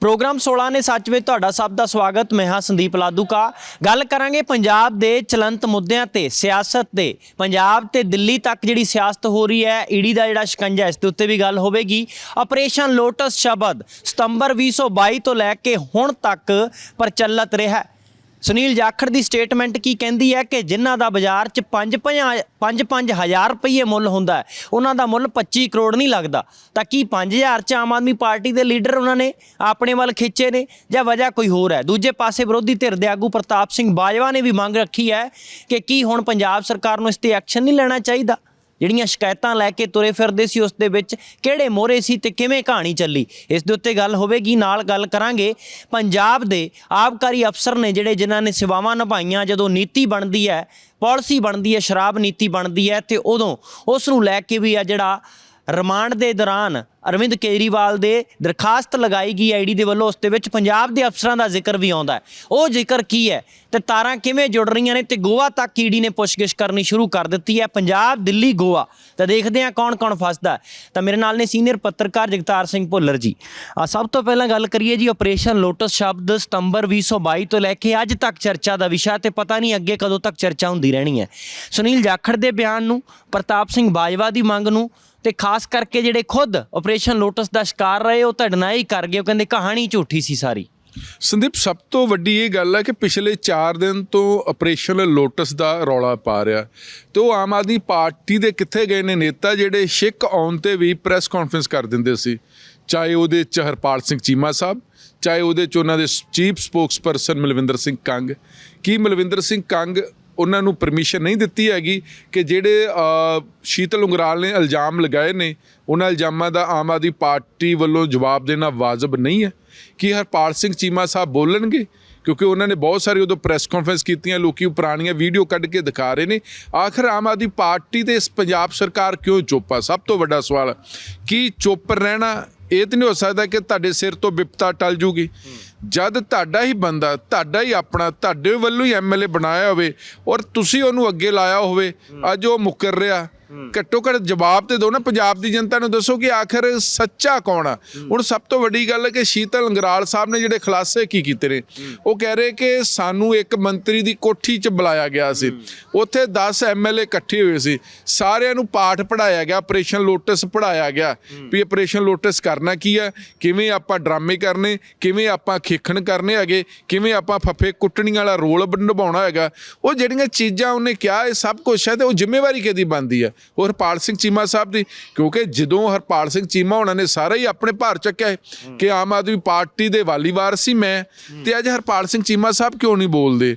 Programme 16 ਨੇ ਸੱਚ ਵਿੱਚ ਤੁਹਾਡਾ ਸਭ ਦਾ ਸਵਾਗਤ। ਮੈਂ ਹਾਂ ਸੰਦੀਪ ਲਾਦੂਕਾ ਗੱਲ ਕਰਾਂਗੇ ਪੰਜਾਬ ਦੇ ਚਲੰਤ ਮੁੱਦਿਆਂ ਤੇ, ਸਿਆਸਤ ਦੇ ਪੰਜਾਬ ਤੇ ਦਿੱਲੀ ਤੱਕ ਜਿਹੜੀ ਸਿਆਸਤ ਹੋ ਰਹੀ ਹੈ, ਈਡੀ ਦਾ ਜਿਹੜਾ ਸ਼ਿਕੰਜਾ ਇਸ ਦੇ ਉੱਤੇ ਵੀ ਗੱਲ ਹੋਵੇਗੀ। ਆਪਰੇਸ਼ਨ ਲੋਟਸ ਸ਼ਬਦ ਸਤੰਬਰ 2022 ਤੋਂ ਲੈ ਕੇ ਹੁਣ ਤੱਕ ਪ੍ਰਚਲਿਤ ਰਿਹਾ ਹੈ। ਸੁਨੀਲ ਜਾਖੜ ਦੀ ਸਟੇਟਮੈਂਟ ਕੀ ਕਹਿੰਦੀ ਹੈ ਕਿ ਜਿਨ੍ਹਾਂ ਦਾ ਬਾਜ਼ਾਰ 'ਚ 5-5 ਹਜ਼ਾਰ ਰੁਪਏ ਮੁੱਲ ਹੁੰਦਾ ਹੈ, ਉਹਨਾਂ ਦਾ ਮੁੱਲ 25 ਕਰੋੜ ਨਹੀਂ ਲੱਗਦਾ। ਤਾਂ ਕੀ 5000 'ਚ ਆਮ ਆਦਮੀ ਪਾਰਟੀ ਦੇ ਲੀਡਰ ਉਹਨਾਂ ਨੇ ਆਪਣੇ ਵੱਲ ਖਿੱਚੇ ਨੇ ਜਾਂ ਵਜ੍ਹਾ ਕੋਈ ਹੋਰ ਹੈ? ਦੂਜੇ ਪਾਸੇ ਵਿਰੋਧੀ ਧਿਰ ਦੇ ਆਗੂ ਪ੍ਰਤਾਪ ਸਿੰਘ ਬਾਜਵਾ ਨੇ ਵੀ ਮੰਗ ਰੱਖੀ ਹੈ ਕਿ ਕੀ ਹੁਣ ਪੰਜਾਬ ਸਰਕਾਰ ਨੂੰ ਇਸ ਤੇ ਐਕਸ਼ਨ ਨਹੀਂ ਲੈਣਾ ਚਾਹੀਦਾ? ਜਿਹੜੀਆਂ ਸ਼ਿਕਾਇਤਾਂ ਲੈ ਕੇ ਤੁਰੇ ਫਿਰਦੇ ਸੀ ਉਸ ਦੇ ਵਿੱਚ ਕਿਹੜੇ ਮੋਹਰੇ ਸੀ ਤੇ ਕਿਵੇਂ ਕਹਾਣੀ ਚੱਲੀ? ਇਸ ਦੇ ਉੱਤੇ ਗੱਲ ਹੋਵੇਗੀ, ਨਾਲ ਗੱਲ ਕਰਾਂਗੇ। ਪੰਜਾਬ ਦੇ ਆਬਕਾਰੀ ਅਫਸਰ ਨੇ ਜਿਹੜੇ ਜਿਨ੍ਹਾਂ ਨੇ ਸੇਵਾਵਾਂ ਨਿਭਾਈਆਂ, ਜਦੋਂ ਨੀਤੀ ਬਣਦੀ ਹੈ, ਪਾਲਿਸੀ ਬਣਦੀ ਹੈ, ਸ਼ਰਾਬ ਨੀਤੀ ਬਣਦੀ ਹੈ ਤੇ ਉਦੋਂ ਉਸ ਨੂੰ ਲੈ ਕੇ ਵੀ ਆ ਜਿਹੜਾ ਰਿਮਾਂਡ ਦੇ ਦੌਰਾਨ ਅਰਵਿੰਦ ਕੇਜਰੀਵਾਲ ਦੇ ਦਰਖਾਸਤ ਲਗਾਈ ਗਈ ਆਈਡੀ ਦੇ ਵੱਲੋਂ, ਉਸ ਦੇ ਵਿੱਚ ਪੰਜਾਬ ਦੇ ਅਫਸਰਾਂ ਦਾ ਜ਼ਿਕਰ ਵੀ ਆਉਂਦਾ ਹੈ। ਉਹ ਜ਼ਿਕਰ ਕੀ ਹੈ? ਤੇ ਤਾਰਾਂ ਕਿਵੇਂ ਜੁੜ ਰਹੀਆਂ ਨੇ? ਤੇ ਗੋਆ ਤੱਕ ਈਡੀ ਨੇ ਪੁੱਛਗਿੱਛ ਕਰਨੀ ਸ਼ੁਰੂ ਕਰ ਦਿੱਤੀ ਹੈ। ਪੰਜਾਬ, ਦਿੱਲੀ, ਗੋਆ। ਤਾਂ ਦੇਖਦੇ ਹਾਂ ਕੌਣ ਕੌਣ ਫਸਦਾ ਤਾਂ ਮੇਰੇ ਨਾਲ ਨੇ ਸੀਨੀਅਰ ਪੱਤਰਕਾਰ ਜਗਤਾਰ ਸਿੰਘ ਭੁੱਲਰ ਜੀ। ਸਭ ਤੋਂ ਪਹਿਲਾਂ ਗੱਲ ਕਰੀਏ ਜੀ ਆਪਰੇਸ਼ਨ ਲੋਟਸ ਸ਼ਬਦ ਸਤੰਬਰ 2022 ਤੋਂ ਲੈ ਕੇ ਅੱਜ ਤੱਕ ਚਰਚਾ ਦਾ ਵਿਸ਼ਾ ਤੇ ਪਤਾ ਨਹੀਂ ਅੱਗੇ ਕਦੋਂ ਤੱਕ ਚਰਚਾ ਹੁੰਦੀ ਰਹਿਣੀ ਹੈ। ਸੁਨੀਲ ਜਾਖੜ ਦੇ ਬਿਆਨ ਨੂੰ, ਪ੍ਰਤਾਪ ਸਿੰਘ ਬਾਜਵਾ ਦੀ ਮੰਗ ਨੂੰ ਤੇ ਖਾਸ ਕਰਕੇ ਜਿਹੜੇ ਖੁਦ ਆਪਰੇਸ਼ਨ ਲੋਟਸ ਦਾ ਸ਼ਿਕਾਰ ਰਹੇ, ਉਹ ਧੜਨਾ ਹੀ ਕਰ ਗਏ, ਉਹ ਕਹਿੰਦੇ ਕਹਾਣੀ ਝੂਠੀ ਸੀ ਸਾਰੀ। ਸੰਦੀਪ, ਸਭ ਤੋਂ ਵੱਡੀ ਇਹ ਗੱਲ ਹੈ ਕਿ ਪਿਛਲੇ 4 ਦਿਨ ਤੋਂ ਆਪਰੇਸ਼ਨ ਲੋਟਸ ਦਾ ਰੌਲਾ ਪਾ ਰਿਹਾ। ਤੇ ਉਹ ਆਮ ਆਦਮੀ ਪਾਰਟੀ ਦੇ ਕਿੱਥੇ ਗਏ ਨੇ ਨੇਤਾ ਜਿਹੜੇ ਸ਼ਿਕ ਆਉਣ ਤੇ ਵੀ ਪ੍ਰੈਸ ਕਾਨਫਰੰਸ ਕਰ ਦਿੰਦੇ ਸੀ। ਚਾਹੇ ਉਹਦੇ ਚ ਹਰਪਾਲ ਸਿੰਘ ਚੀਮਾ ਸਾਹਿਬ, ਚਾਹੇ ਉਹਦੇ ਚ ਉਹਨਾਂ ਦੇ ਚੀਫ ਸਪੋਕਸਪਰਸਨ ਮਲਵਿੰਦਰ ਸਿੰਘ ਕੰਗ। ਕੀ ਮਲਵਿੰਦਰ ਸਿੰਘ ਕੰਗ ਉਹਨਾਂ ਨੂੰ ਪਰਮਿਸ਼ਨ ਨਹੀਂ ਦਿੱਤੀ ਹੈਗੀ ਕਿ ਜਿਹੜੇ ਸ਼ੀਤਲ ਉਂਗਰਾਲ ਨੇ ਇਲਜ਼ਾਮ ਲਗਾਏ ਨੇ, ਉਹਨਾਂ ਇਲਜ਼ਾਮਾਂ ਦਾ ਆਮ ਆਦਮੀ ਪਾਰਟੀ ਵੱਲੋਂ ਜਵਾਬ ਦੇਣਾ ਵਾਜਬ ਨਹੀਂ ਹੈ। ਕਿ ਹਰਪਾਲ ਸਿੰਘ ਚੀਮਾ ਸਾਹਿਬ ਬੋਲਣਗੇ? ਕਿਉਂਕਿ ਉਹਨਾਂ ਨੇ ਬਹੁਤ ਸਾਰੀ ਉਦੋਂ ਪ੍ਰੈਸ ਕਾਨਫਰੰਸ ਕੀਤੀਆਂ, ਲੋਕੀ ਉਹ ਪੁਰਾਣੀਆਂ ਵੀਡੀਓ ਕੱਢ ਕੇ ਦਿਖਾ ਰਹੇ ਨੇ। ਆਖਰ ਆਮ ਆਦਮੀ ਪਾਰਟੀ ਤੇ ਇਸ ਪੰਜਾਬ ਸਰਕਾਰ ਕਿਉਂ ਚੁੱਪ ਆ? ਸਭ ਤੋਂ ਵੱਡਾ ਸਵਾਲ, ਕੀ ਚੁੱਪ ਰਹਿਣਾ ਇਹ ਤਾਂ ਨਹੀਂ ਹੋ ਸਕਦਾ ਕਿ ਤੁਹਾਡੇ ਸਿਰ ਤੋਂ ਵਿਪਤਾ ਟਲ ਜੂਗੀ। ਜਦ ਤੁਹਾਡਾ ਹੀ ਬੰਦਾ, ਤੁਹਾਡਾ ਹੀ ਆਪਣਾ, ਤੁਹਾਡੇ ਵੱਲੋਂ ਹੀ ਐਮਐਲਏ ਬਣਾਇਆ ਹੋਵੇ ਔਰ ਤੁਸੀਂ ਉਹਨੂੰ ਅੱਗੇ ਲਾਇਆ ਹੋਵੇ, ਅੱਜ ਉਹ ਮੁੱਕਰ ਰਿਹਾ। ਘੱਟੋ ਘੱਟ ਜਵਾਬ ਤੇ ਦਿਓ ਨਾ ਪੰਜਾਬ ਦੀ ਜਨਤਾ ਨੂੰ ਦੱਸੋ ਕਿ ਆਖਰ ਸੱਚਾ ਕੌਣ ਆ। ਹੁਣ ਸਭ ਤੋਂ ਵੱਡੀ ਗੱਲ ਹੈ ਕਿ ਸ਼ੀਤਲ ਅੰਗਰਾਲ ਸਾਹਿਬ ਨੇ ਜਿਹੜੇ ਖੁਲਾਸੇ ਕੀ ਕੀਤੇ ਨੇ ਉਹ ਕਹਿ ਰਹੇ ਕਿ ਸਾਨੂੰ ਇੱਕ ਮੰਤਰੀ ਦੀ ਕੋਠੀ 'ਚ ਬੁਲਾਇਆ ਗਿਆ ਸੀ। ਉੱਥੇ 10 ਐਮਐਲਏ ਇਕੱਠੇ ਹੋਏ ਸੀ। ਸਾਰਿਆਂ ਨੂੰ ਪਾਠ ਪੜਾਇਆ ਗਿਆ ਆਪਰੇਸ਼ਨ ਲੋਟਸ ਪੜਾਇਆ ਗਿਆ ਵੀ ਆਪਰੇਸ਼ਨ ਲੋਟਸ ਕਰਨਾ ਕੀ ਹੈ? ਕਿਵੇਂ ਆਪਾਂ ਡਰਾਮੇ ਕਰਨੇ ਕਿਵੇਂ ਆਪਾਂ ਖੇਖਣ ਕਰਨੇ ਹੈਗੇ ਕਿਵੇਂ ਆਪਾਂ ਫੱਫੇ ਕੁੱਟਣੀਆਂ ਵਾਲਾ ਰੋਲ ਨਿਭਾਉਣਾ ਹੈਗਾ। ਉਹ ਜਿਹੜੀਆਂ ਚੀਜ਼ਾਂ ਉਹਨੇ ਕਿਹਾ ਇਹ ਸਭ ਕੁਝ ਹੈ ਤੇ ਉਹ ਜ਼ਿੰਮੇਵਾਰੀ ਕਿਹਦੀ ਬਣਦੀ ਹੈ? ਉਹ ਹਰਪਾਲ ਸਿੰਘ ਚੀਮਾ ਸਾਹਿਬ ਦੀ, ਕਿਉਂਕਿ ਜਦੋਂ ਹਰਪਾਲ ਸਿੰਘ ਚੀਮਾ ਉਹਨਾਂ ਨੇ ਸਾਰਾ ਹੀ ਆਪਣੇ ਭਾਰ ਚੱਕਿਆ ਹੈ ਕਿ ਆਮ ਆਦਮੀ ਪਾਰਟੀ ਦੇ ਵਾਲੀਵਾਰ ਸੀ ਮੈਂ, ਤੇ ਅੱਜ ਹਰਪਾਲ ਸਿੰਘ ਚੀਮਾ ਸਾਹਿਬ ਕਿਉਂ ਨਹੀਂ ਬੋਲਦੇ?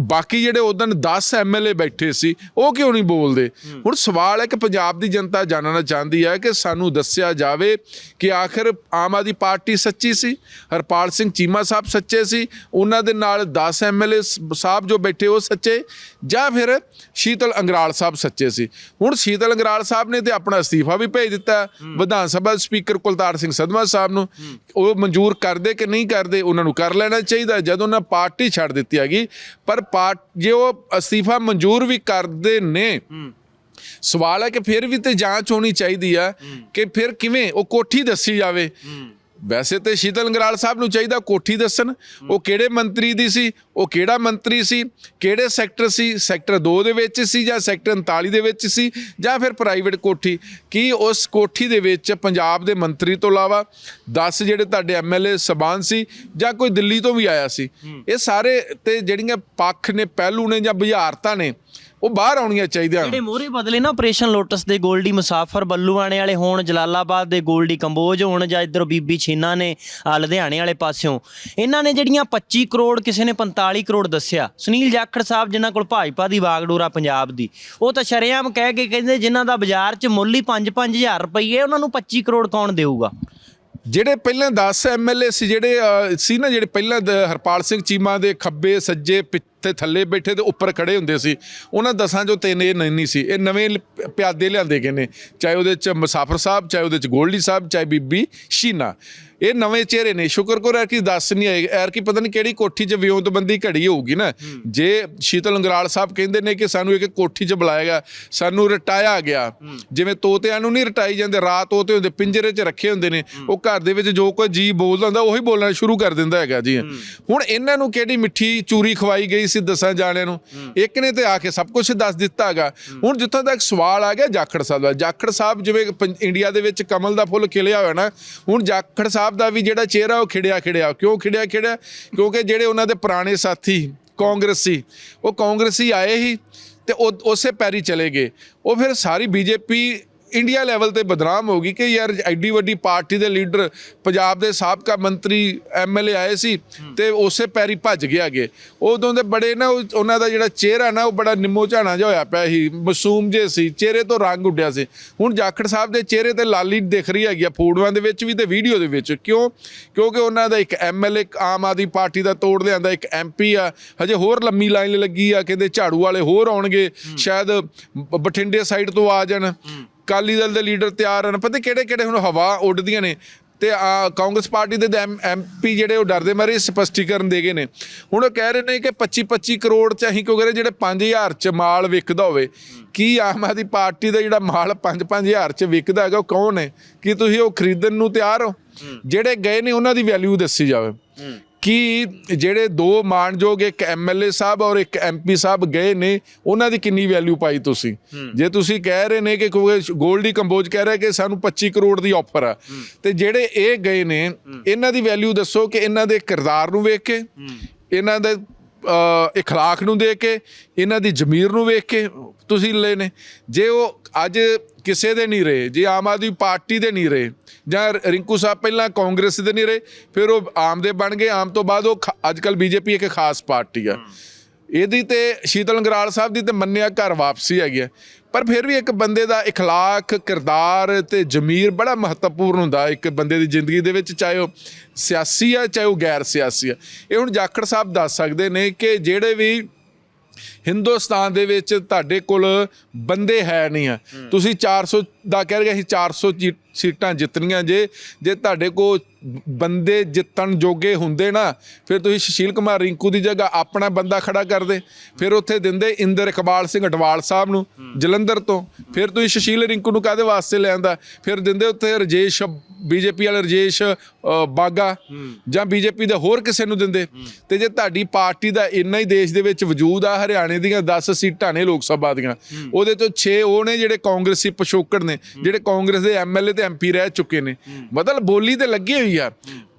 ਬਾਕੀ ਜਿਹੜੇ ਉਦੋਂ 10 ਐਮਐਲਏ ਬੈਠੇ ਸੀ, ਉਹ ਕਿਉਂ ਨਹੀਂ ਬੋਲਦੇ? ਹੁਣ ਸਵਾਲ ਹੈ ਕਿ ਪੰਜਾਬ ਦੀ ਜਨਤਾ ਜਾਣਨਾ ਚਾਹੁੰਦੀ ਹੈ ਕਿ ਸਾਨੂੰ ਦੱਸਿਆ ਜਾਵੇ ਕਿ ਆਖਰ ਆਮ ਆਦਮੀ ਪਾਰਟੀ ਸੱਚੀ ਸੀ, ਹਰਪਾਲ ਸਿੰਘ ਚੀਮਾ ਸਾਹਿਬ ਸੱਚੇ ਸੀ, ਉਹਨਾਂ ਦੇ ਨਾਲ 10 ਐਮਐਲਏ ਸਾਹਿਬ ਜੋ ਬੈਠੇ ਉਹ ਸੱਚੇ ਜਾਂ ਫਿਰ ਸ਼ੀਤਲ ਅੰਗਰਾਲ ਸਾਹਿਬ ਸੱਚੇ ਸੀ। ਹੁਣ ਸ਼ੀਤਲ ਅੰਗਰਾਲ ਸਾਹਿਬ ਨੇ ਤੇ ਆਪਣਾ ਅਸਤੀਫਾ ਵੀ ਭੇਜ ਦਿੱਤਾ ਵਿਧਾਨ ਸਭਾ ਸਪੀਕਰ ਕੁਲਤਾਰ ਸਿੰਘ ਸੰਧਵਾ ਸਾਹਿਬ ਨੂੰ। ਉਹ ਮਨਜ਼ੂਰ ਕਰਦੇ ਕਿ ਨਹੀਂ ਕਰਦੇ ਉਹਨਾਂ ਨੂੰ ਕਰ ਲੈਣਾ ਚਾਹੀਦਾ ਜਦੋਂ ਉਹਨਾਂ ਪਾਰਟੀ ਛੱਡ ਦਿੱਤੀ ਹੈਗੀ ਪਰ ਪਾਰਟ ਜੇ ਉਹ ਅਸਤੀਫਾ ਮਨਜ਼ੂਰ ਵੀ ਕਰਦੇ ਨੇ ਸਵਾਲ ਹੈ ਕਿ ਫਿਰ ਵੀ ਤੇ ਜਾਂਚ ਹੋਣੀ ਚਾਹੀਦੀ ਆ ਕਿ ਫਿਰ ਕਿਵੇਂ ਉਹ ਕੋਠੀ ਦੱਸੀ ਜਾਵੇ। ਵੈਸੇ ਤੇ ਸ਼ੀਤਲ ਅੰਗਰਾਲ ਸਾਹਿਬ ਨੂੰ ਚਾਹੀਦਾ ਕੋਠੀ ਦੱਸਣ। ਉਹ ਕਿਹੜੇ ਮੰਤਰੀ ਦੀ ਸੀ ਉਹ ਕਿਹੜਾ ਮੰਤਰੀ ਸੀ ਕਿਹੜੇ ਸੈਕਟਰ ਸੀ ਸੈਕਟਰ 2 ਦੇ ਵਿੱਚ ਸੀ ਜਾਂ ਸੈਕਟਰ 39 ਦੇ ਵਿੱਚ ਸੀ ਜਾਂ ਫਿਰ ਪ੍ਰਾਈਵੇਟ ਕੋਠੀ? ਕੀ ਉਸ ਕੋਠੀ ਦੇ ਵਿੱਚ ਪੰਜਾਬ ਦੇ ਮੰਤਰੀ ਤੋਂ ਇਲਾਵਾ 10 ਜਿਹੜੇ ਤੁਹਾਡੇ ਐਮਐਲਏ ਸਬਾਨ ਸੀ ਜਾਂ ਕੋਈ ਦਿੱਲੀ ਤੋਂ ਵੀ ਆਇਆ ਸੀ? ਇਹ ਸਾਰੇ ਤੇ ਜਿਹੜੀਆਂ ਪੱਖ ਨੇ ਪਹਿਲੂ ਨੇ ਜਾਂ ਬੁਝਾਰਤਾਂ ਨੇ ਉਹ ਬਾਹਰ ਆਉਣੀਆਂ ਚਾਹੀਦੀਆਂ ਜਿਹੜੇ ਮੋਹਰੇ ਬਦਲੇ ਨਾ ਆਪਰੇਸ਼ਨ ਲੋਟਸ ਦੇ ਗੋਲਡੀ ਮੁਸਾਫਰ ਬੱਲੂਆਣੇ ਵਾਲੇ ਹੋਣ ਜਲਾਲਾਬਾਦ ਦੇ ਗੋਲਡੀ ਕੰਬੋਜ ਹੋਣ ਜਾਂ ਇਧਰ ਬੀਬੀ ਛੀਨਾ ਨੇ ਆਹ ਲੁਧਿਆਣੇ ਵਾਲੇ ਪਾਸਿਓਂ। ਇਹਨਾਂ ਨੇ ਜਿਹੜੀਆਂ 25 ਕਰੋੜ ਕਿਸੇ ਨੇ 45 ਕਰੋੜ ਦੱਸਿਆ ਸੁਨੀਲ ਜਾਖੜ ਸਾਹਿਬ ਜਿਨ੍ਹਾਂ ਕੋਲ ਭਾਜਪਾ ਦੀ ਵਾਗਡੋਰਾ ਪੰਜਾਬ ਦੀ ਉਹ ਤਾਂ ਸ਼ਰੇਆਮ ਕਹਿ ਕੇ ਕਹਿੰਦੇ ਜਿਨ੍ਹਾਂ ਦਾ ਬਾਜ਼ਾਰ 'ਚ ਮੁੱਲ ਹੀ 5-5000 ਰੁਪਏ ਉਹਨਾਂ ਨੂੰ 25 ਕਰੋੜ ਕੌਣ ਦੇਊਗਾ? ਜਿਹੜੇ ਪਹਿਲਾਂ 10 ਐਮਐਲਏ ਸੀ ਜਿਹੜੇ ਸੀ ਨਾ ਜਿਹੜੇ ਪਹਿਲਾਂ ਹਰਪਾਲ ਸਿੰਘ ਚੀਮਾ ਦੇ ਖੱਬੇ ਸੱਜੇ ਪਿੱਤੇ ਥੱਲੇ ਬੈਠੇ ਤੇ ਉੱਪਰ ਖੜੇ ਹੁੰਦੇ ਸੀ। ਉਹਨਾਂ ਦਸਾਂ ਚੋਂ ਤਿੰਨ ਇਹ ਨਹੀਂ ਸੀ। ਇਹ ਨਵੇਂ ਲ- ਪਿਆਦੇ ਲਿਆਂਦੇ ਗਏ ਨੇ। ਚਾਹੇ ਉਹਦੇ ਚ ਮੁਸਾਫਰ ਸਾਹਿਬ ਚਾਹੇ ਉਹਦੇ ਚ ਗੋਲਡੀ ਸਾਹਿਬ ਚਾਹੇ ਬੀਬੀ ਸ਼ੀਨਾ। ਇਹ ਨਵੇਂ ਚਿਹਰੇ ਨੇ। ਸ਼ੁਕਰ ਕਰੋ ਕਿ ਦੱਸ ਨਹੀਂ ਆਏ। ਐਰ ਕੀ ਪਤਾ ਨਹੀਂ ਕਿਹੜੀ ਕੋਠੀ 'ਚ ਵਿਉਂਤਬੰਦੀ ਘੜੀ ਹੋਊਗੀ ਨਾ। ਜੇ ਸ਼ੀਤਲ ਅੰਗਰਾਲ ਸਾਹਿਬ ਕਹਿੰਦੇ ਨੇ ਕਿ ਸਾਨੂੰ ਇੱਕ ਕੋਠੀ 'ਚ ਬੁਲਾਏਗਾ ਸਾਨੂੰ ਰਟਾਇਆ ਗਿਆ। ਜਿਵੇਂ ਤੋਤਿਆਂ ਨੂੰ ਨਹੀਂ ਰਟਾਈ ਜਾਂਦੇ ਰਾਤ ਤੋਤੇ ਹੁੰਦੇ ਪਿੰਜਰੇ 'ਚ ਰੱਖੇ ਹੁੰਦੇ ਨੇ। ਉਹ ਘਰ ਦੇ ਵਿੱਚ ਜੋ ਕੋਈ ਜੀ ਬੋਲਦਾ ਹੁੰਦਾ ਉਹੀ ਬੋਲਣਾ ਸ਼ੁਰੂ ਕਰ ਦਿੰਦਾ ਹੈਗਾ ਜੀ। ਹੁਣ ਇਹਨਾਂ ਨੂੰ ਕਿਹੜੀ ਮਿੱਠੀ ਚੂਰੀ ਖਵਾਈ ਗਈ ਸੀ ਦਸਾਂ ਜਾਣਿਆਂ ਨੂੰ, ਇੱਕ ਨੇ ਤੇ ਆ ਕੇ ਸਭ ਕੁਝ ਦੱਸ ਦਿੱਤਾ ਹੈਗਾ। ਹੁਣ ਜਿੱਥੋਂ ਤੱਕ ਸਵਾਲ ਆ ਗਿਆ ਜਾਖੜ ਸਾਹਿਬ ਦਾ। ਜਾਖੜ ਸਾਹਿਬ ਜਿਵੇਂ ਪੰ- ਇੰਡੀਆ ਦੇ ਵਿੱਚ ਕਮਲ ਦਾ ਫੁੱਲ ਖਿਲਿਆ ਹੋਇਆ ਨਾ, ਹੁਣ ਜਾਖੜ ਸਾਹਿਬ ਦਾ ਵੀ ਜਿਹੜਾ ਚਿਹਰਾ ਉਹ ਖਿੜਿਆ ਖਿੜਿਆ। ਕਿਉਂ ਖਿੜਿਆ ਖਿੜਿਆ? ਕਿਉਂਕਿ ਜਿਹੜੇ ਉਹਨਾਂ ਦੇ ਪੁਰਾਣੇ ਸਾਥੀ, ਕਾਂਗਰਸੀ, ਉਹ ਕਾਂਗਰਸੀ ਆਏ ਹੀ ਤੇ ਉਹ, ਉਸੇ ਪੈਰੀ ਚਲੇ ਗਏ। ਉਹ ਫਿਰ ਸਾਰੀ ਬੀਜੇਪੀ ਇੰਡੀਆ ਲੈਵਲ ਤੇ ਬਦਨਾਮ ਹੋ ਗਈ ਕਿ ਯਾਰ ਐਡੀ ਵੱਡੀ ਪਾਰਟੀ ਦੇ ਲੀਡਰ ਪੰਜਾਬ ਦੇ ਸਾਬਕਾ ਮੰਤਰੀ ਐਮਐਲਏ ਆਏ ਸੀ ਤੇ ਉਸੇ ਪੈਰੀ ਭੱਜ ਗਏ ਅੱਗੇ। ਉਦੋਂ ਦੇ ਬੜੇ ਨਾ ਉਹ- ਉਹਨਾਂ ਦਾ ਜਿਹੜਾ ਚਿਹਰਾ ਨਾ ਉਹ ਬੜਾ ਨਿੰਮੋ ਝਾਣਾ ਜਿਹਾ ਹੋਇਆ ਪਿਆ ਸੀ ਮਾਸੂਮ ਜੇ ਸੀ ਚਿਹਰੇ ਤੋਂ ਰੰਗ ਉੱਡਿਆ ਸੀ। ਹੁਣ ਜਾਖੜ ਸਾਹਿਬ ਦੇ ਚਿਹਰੇ ਤੇ ਲਾਲੀ ਦਿਖ ਰਹੀ ਹੈਗੀ ਆ ਫੋਟੋਆਂ ਦੇ ਵਿੱਚ ਵੀ ਤੇ ਵੀਡੀਓ ਦੇ ਵਿੱਚ। ਕਿਉਂ? ਕਿਉਂਕਿ ਉਹਨਾਂ ਦਾ ਇੱਕ ਐਮਐਲਏ ਆਮ ਆਦਮੀ ਪਾਰਟੀ ਦਾ ਤੋੜ ਲਿਆਂਦਾ ਇੱਕ ਐਮਪੀ ਆ ਹਜੇ ਹੋਰ ਲੰਮੀ ਲਾਈਨ ਲੱਗੀ ਆ ਕਹਿੰਦੇ ਝਾੜੂ ਵਾਲੇ ਹੋਰ ਆਉਣਗੇ ਸ਼ਾਇਦ ਬਠਿੰਡੇ ਸਾਈਡ ਤੋਂ ਆ ਜਾਣ। ਕਾਲੀ ਦਲ ਦੇ ਲੀਡਰ ਤਿਆਰ ਹਨ। ਪਤਾ ਕਿਹੜੇ ਕਿਹੜੇ ਹੁਣ ਹਵਾ ਉੱਡਦੀਆਂ ਨੇ? ਤੇ ਆ ਕਾਂਗਰਸ ਪਾਰਟੀ ਦੇ ਐਮਪੀ ਜਿਹੜੇ ਉਹ ਡਰਦੇ ਮਾਰੇ ਸਪਸ਼ਟੀਕਰਨ ਦੇ ਗਏ ਨੇ। ਹੁਣ ਉਹ ਕਹਿ ਰਹੇ ਨੇ ਕਿ 25 25 ਕਰੋੜ ਚ ਅਸੀਂ ਕਿਉਂ ਕਰੇ ਜਿਹੜੇ 5000 ਚ ਮਾਲ ਵਿਕਦਾ ਹੋਵੇ ਕੀ ਆਮ ਆਦਮੀ ਪਾਰਟੀ ਦਾ ਜਿਹੜਾ ਮਾਲ 5 5000 ਚ ਵਿਕਦਾ ਹੈਗਾ ਉਹ ਕੌਣ ਹੈ ਕੀ ਤੁਸੀਂ ਉਹ ਖਰੀਦਣ ਨੂੰ ਤਿਆਰ ਹੋ? ਜਿਹੜੇ ਗਏ ਨੇ ਉਹਨਾਂ ਦੀ ਵੈਲਿਊ ਦੱਸੀ ਜਾਵੇ। ਕਿ ਜਿਹੜੇ ਦੋ ਮਾਨਯੋਗ ਇੱਕ ਐਮਐਲਏ ਸਾਹਿਬ ਔਰ ਇੱਕ ਐਮਪੀ ਸਾਹਿਬ ਗਏ ਨੇ ਉਹਨਾਂ ਦੀ ਕਿੰਨੀ ਵੈਲਿਊ ਪਾਈ ਤੁਸੀਂ? ਜੇ ਤੁਸੀਂ ਕਹਿ ਰਹੇ ਨੇ ਕਿ ਗੋਲਡੀ ਕੰਬੋਜ ਕਹਿ ਰਿਹਾ ਕਿ ਸਾਨੂੰ 25 ਕਰੋੜ ਦੀ ਆਫਰ ਆ ਤੇ ਜਿਹੜੇ ਇਹ ਗਏ ਨੇ ਇਹਨਾਂ ਦੀ ਵੈਲਿਊ ਦੱਸੋ ਕਿ ਇਹਨਾਂ ਦੇ ਕਿਰਦਾਰ ਨੂੰ ਵੇਖ ਕੇ ਇਹਨਾਂ ਦੇ اخلاق ਨੂੰ ਦੇਖ ਕੇ ਇਹਨਾਂ ਦੀ ਜ਼ਮੀਰ ਨੂੰ ਵੇਖ ਕੇ ਤੁਸੀਂ ਲਏ ਨੇ ਜੇ ਉਹ ਅੱਜ ਕਿਸੇ ਦੇ ਨਹੀਂ ਰਹੇ ਜੇ ਆਮ ਆਦਮੀ ਪਾਰਟੀ ਦੇ ਨਹੀਂ ਰਹੇ ਜਾਂ ਰਿੰਕੂ ਸਾਹਿਬ ਪਹਿਲਾਂ ਕਾਂਗਰਸ ਦੇ ਨਹੀਂ ਰਹੇ ਫਿਰ ਉਹ ਆਮ ਦੇ ਬਣ ਗਏ ਆਮ ਤੋਂ ਬਾਅਦ ਉਹ ਖ- ਅੱਜ ਕੱਲ ਬੀਜੇਪੀ ਇੱਕ ਖਾਸ ਪਾਰਟੀ ਆ ਇਹਦੀ ਤੇ ਸ਼ੀਤਲ ਅੰਗਰਾਲ ਸਾਹਿਬ ਦੀ ਤੇ ਮੰਨਿਆ ਘਰ ਵਾਪਸੀ ਹੈਗੀ ਹੈ ਪਰ ਫਿਰ ਵੀ ਇੱਕ ਬੰਦੇ ਦਾ اخلاق ਕਿਰਦਾਰ ਤੇ ਜ਼ਮੀਰ ਬੜਾ ਮਹੱਤਵਪੂਰਨ ਹੁੰਦਾ ਇੱਕ ਬੰਦੇ ਦੀ ਜ਼ਿੰਦਗੀ ਦੇ ਵਿੱਚ ਚਾਹੇ ਉਹ ਸਿਆਸੀ ਆ ਚਾਹੇ ਉਹ ਗੈਰ ਸਿਆਸੀ ਆ ਇਹ ਹੁਣ ਜਾਖੜ ਸਾਹਿਬ ਦੱਸ ਸਕਦੇ ਨੇ ਕਿ ਜਿਹੜੇ ਵੀ ਹਿੰਦੁਸਤਾਨ ਦੇ ਵਿੱਚ ਤੁਹਾਡੇ ਕੋਲ ਬੰਦੇ ਹੈ ਨਹੀਂ ਆ ਤੁਸੀਂ 400 ਦਾ ਕਹਿ ਰਹੇ ਸੀ 400 ਜੀ- ਸੀਟਾਂ ਜਿੱਤਣੀਆਂ ਜੇ ਜੇ ਤੁਹਾਡੇ ਕੋਲ ਬੰਦੇ ਜਿੱਤਣ ਜੋਗੇ ਹੁੰਦੇ ਨਾ ਫਿਰ ਤੁਸੀਂ ਸੁਸ਼ੀਲ ਕੁਮਾਰ ਰਿੰਕੂ ਦੀ ਜਗ੍ਹਾ ਆਪਣਾ ਬੰਦਾ ਖੜਾ ਕਰਦੇ ਫਿਰ ਉੱਥੇ ਦਿੰਦੇ ਇੰਦਰ ਇਕਬਾਲ ਸਿੰਘ ਅਟਵਾਲ ਸਾਹਿਬ ਨੂੰ ਜਲੰਧਰ ਤੋਂ। ਫਿਰ ਤੁਸੀਂ ਸੁਸ਼ੀਲ ਰਿੰਕੂ ਨੂੰ ਕਾਦੇ ਵਾਸਤੇ ਲਿਆਂਦਾ ਫਿਰ ਦਿੰਦੇ ਉੱਥੇ ਰਜੇਸ਼ ਬੀਜੇਪੀ ਵਾਲੇ ਰਜੇਸ਼ ਅ, ਬਾਗਾ ਜਾਂ ਬੀਜੇਪੀ ਦੇ ਹੋਰ ਕਿਸੇ ਨੂੰ ਦਿੰਦੇ। ਤੇ ਜੇ ਤੁਹਾਡੀ ਪਾਰਟੀ ਦਾ ਇੰਨਾ ਹੀ ਦੇਸ਼ ਦੇ ਵਿੱਚ ਵਜੂਦ ਆ ਹਰਿਆਣੇ ਦੀਆਂ 10 ਸੀਟਾਂ ਨੇ ਲੋਕ ਸਭਾ ਦੀਆਂ ਉਹਦੇ ਤੋਂ 6 ਉਹ ਨੇ ਜਿਹੜੇ ਕਾਂਗਰਸੀ ਪਿਛੋਕੜ ਨੇ। ਜਿਹੜੇ ਕਾਂਗਰਸ ਦੇ ਐਮਐਲਏ ਤੇ ਐਮਪੀ ਰਹਿ ਚੁੱਕੇ ਨੇ। ਮਤਲਬ ਬੋਲੀ ਤੇ ਲੱਗੀ ਹੋਈ ਆ।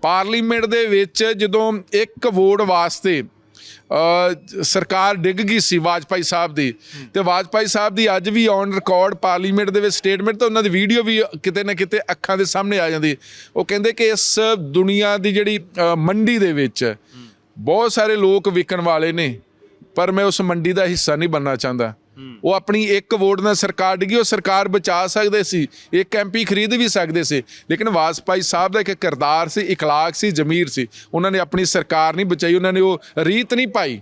ਪਾਰਲੀਮੈਂਟ ਦੇ ਵਿੱਚ ਜਦੋਂ ਇੱਕ ਵੋਟ ਵਾਸਤੇ ਸਰਕਾਰ ਡਿੱਗ ਗਈ ਸੀ ਵਾਜਪਾਈ ਸਾਹਿਬ ਦੀ ਤੇ ਵਾਜਪਾਈ ਸਾਹਿਬ ਦੀ ਅੱਜ ਵੀ ਔਨ ਰਿਕਾਰਡ ਪਾਰਲੀਮੈਂਟ ਦੇ ਵਿੱਚ ਸਟੇਟਮੈਂਟ ਤੇ ਉਹਨਾਂ ਦੀ ਵੀਡੀਓ ਵੀ ਕਿਤੇ ਨਾ ਕਿਤੇ ਅੱਖਾਂ ਦੇ ਸਾਹਮਣੇ ਆ ਜਾਂਦੀ। ਉਹ ਕਹਿੰਦੇ ਕਿ ਇਸ ਦੁਨੀਆ ਦੀ ਜਿਹੜੀ ਮੰਡੀ ਦੇ ਵਿੱਚ ਬਹੁਤ ਸਾਰੇ ਲੋਕ ਵਿਕਣ ਵਾਲੇ ਨੇ ਪਰ ਮੈਂ ਉਸ ਮੰਡੀ ਦਾ ਹਿੱਸਾ ਨਹੀਂ ਬਣਨਾ ਚਾਹੁੰਦਾ। ਉਹ ਆਪਣੀ ਇੱਕ ਵੋਟ ਨਾਲ ਸਰਕਾਰ ਡਿੱਗੀ ਉਹ ਸਰਕਾਰ ਬਚਾ ਸਕਦੇ ਸੀ ਇੱਕ ਐਮਪੀ ਖਰੀਦ ਵੀ ਸਕਦੇ ਸੀ ਲੇਕਿਨ ਵਾਜਪਾਈ ਸਾਹਿਬ ਦਾ ਇੱਕ ਕਿਰਦਾਰ ਸੀ اخلاق ਸੀ ਜ਼ਮੀਰ ਸੀ ਉਹਨਾਂ ਨੇ ਆਪਣੀ ਸਰਕਾਰ ਨਹੀਂ ਬਚਾਈ ਉਹਨਾਂ ਨੇ ਉਹ ਰੀਤ ਨਹੀਂ ਪਾਈ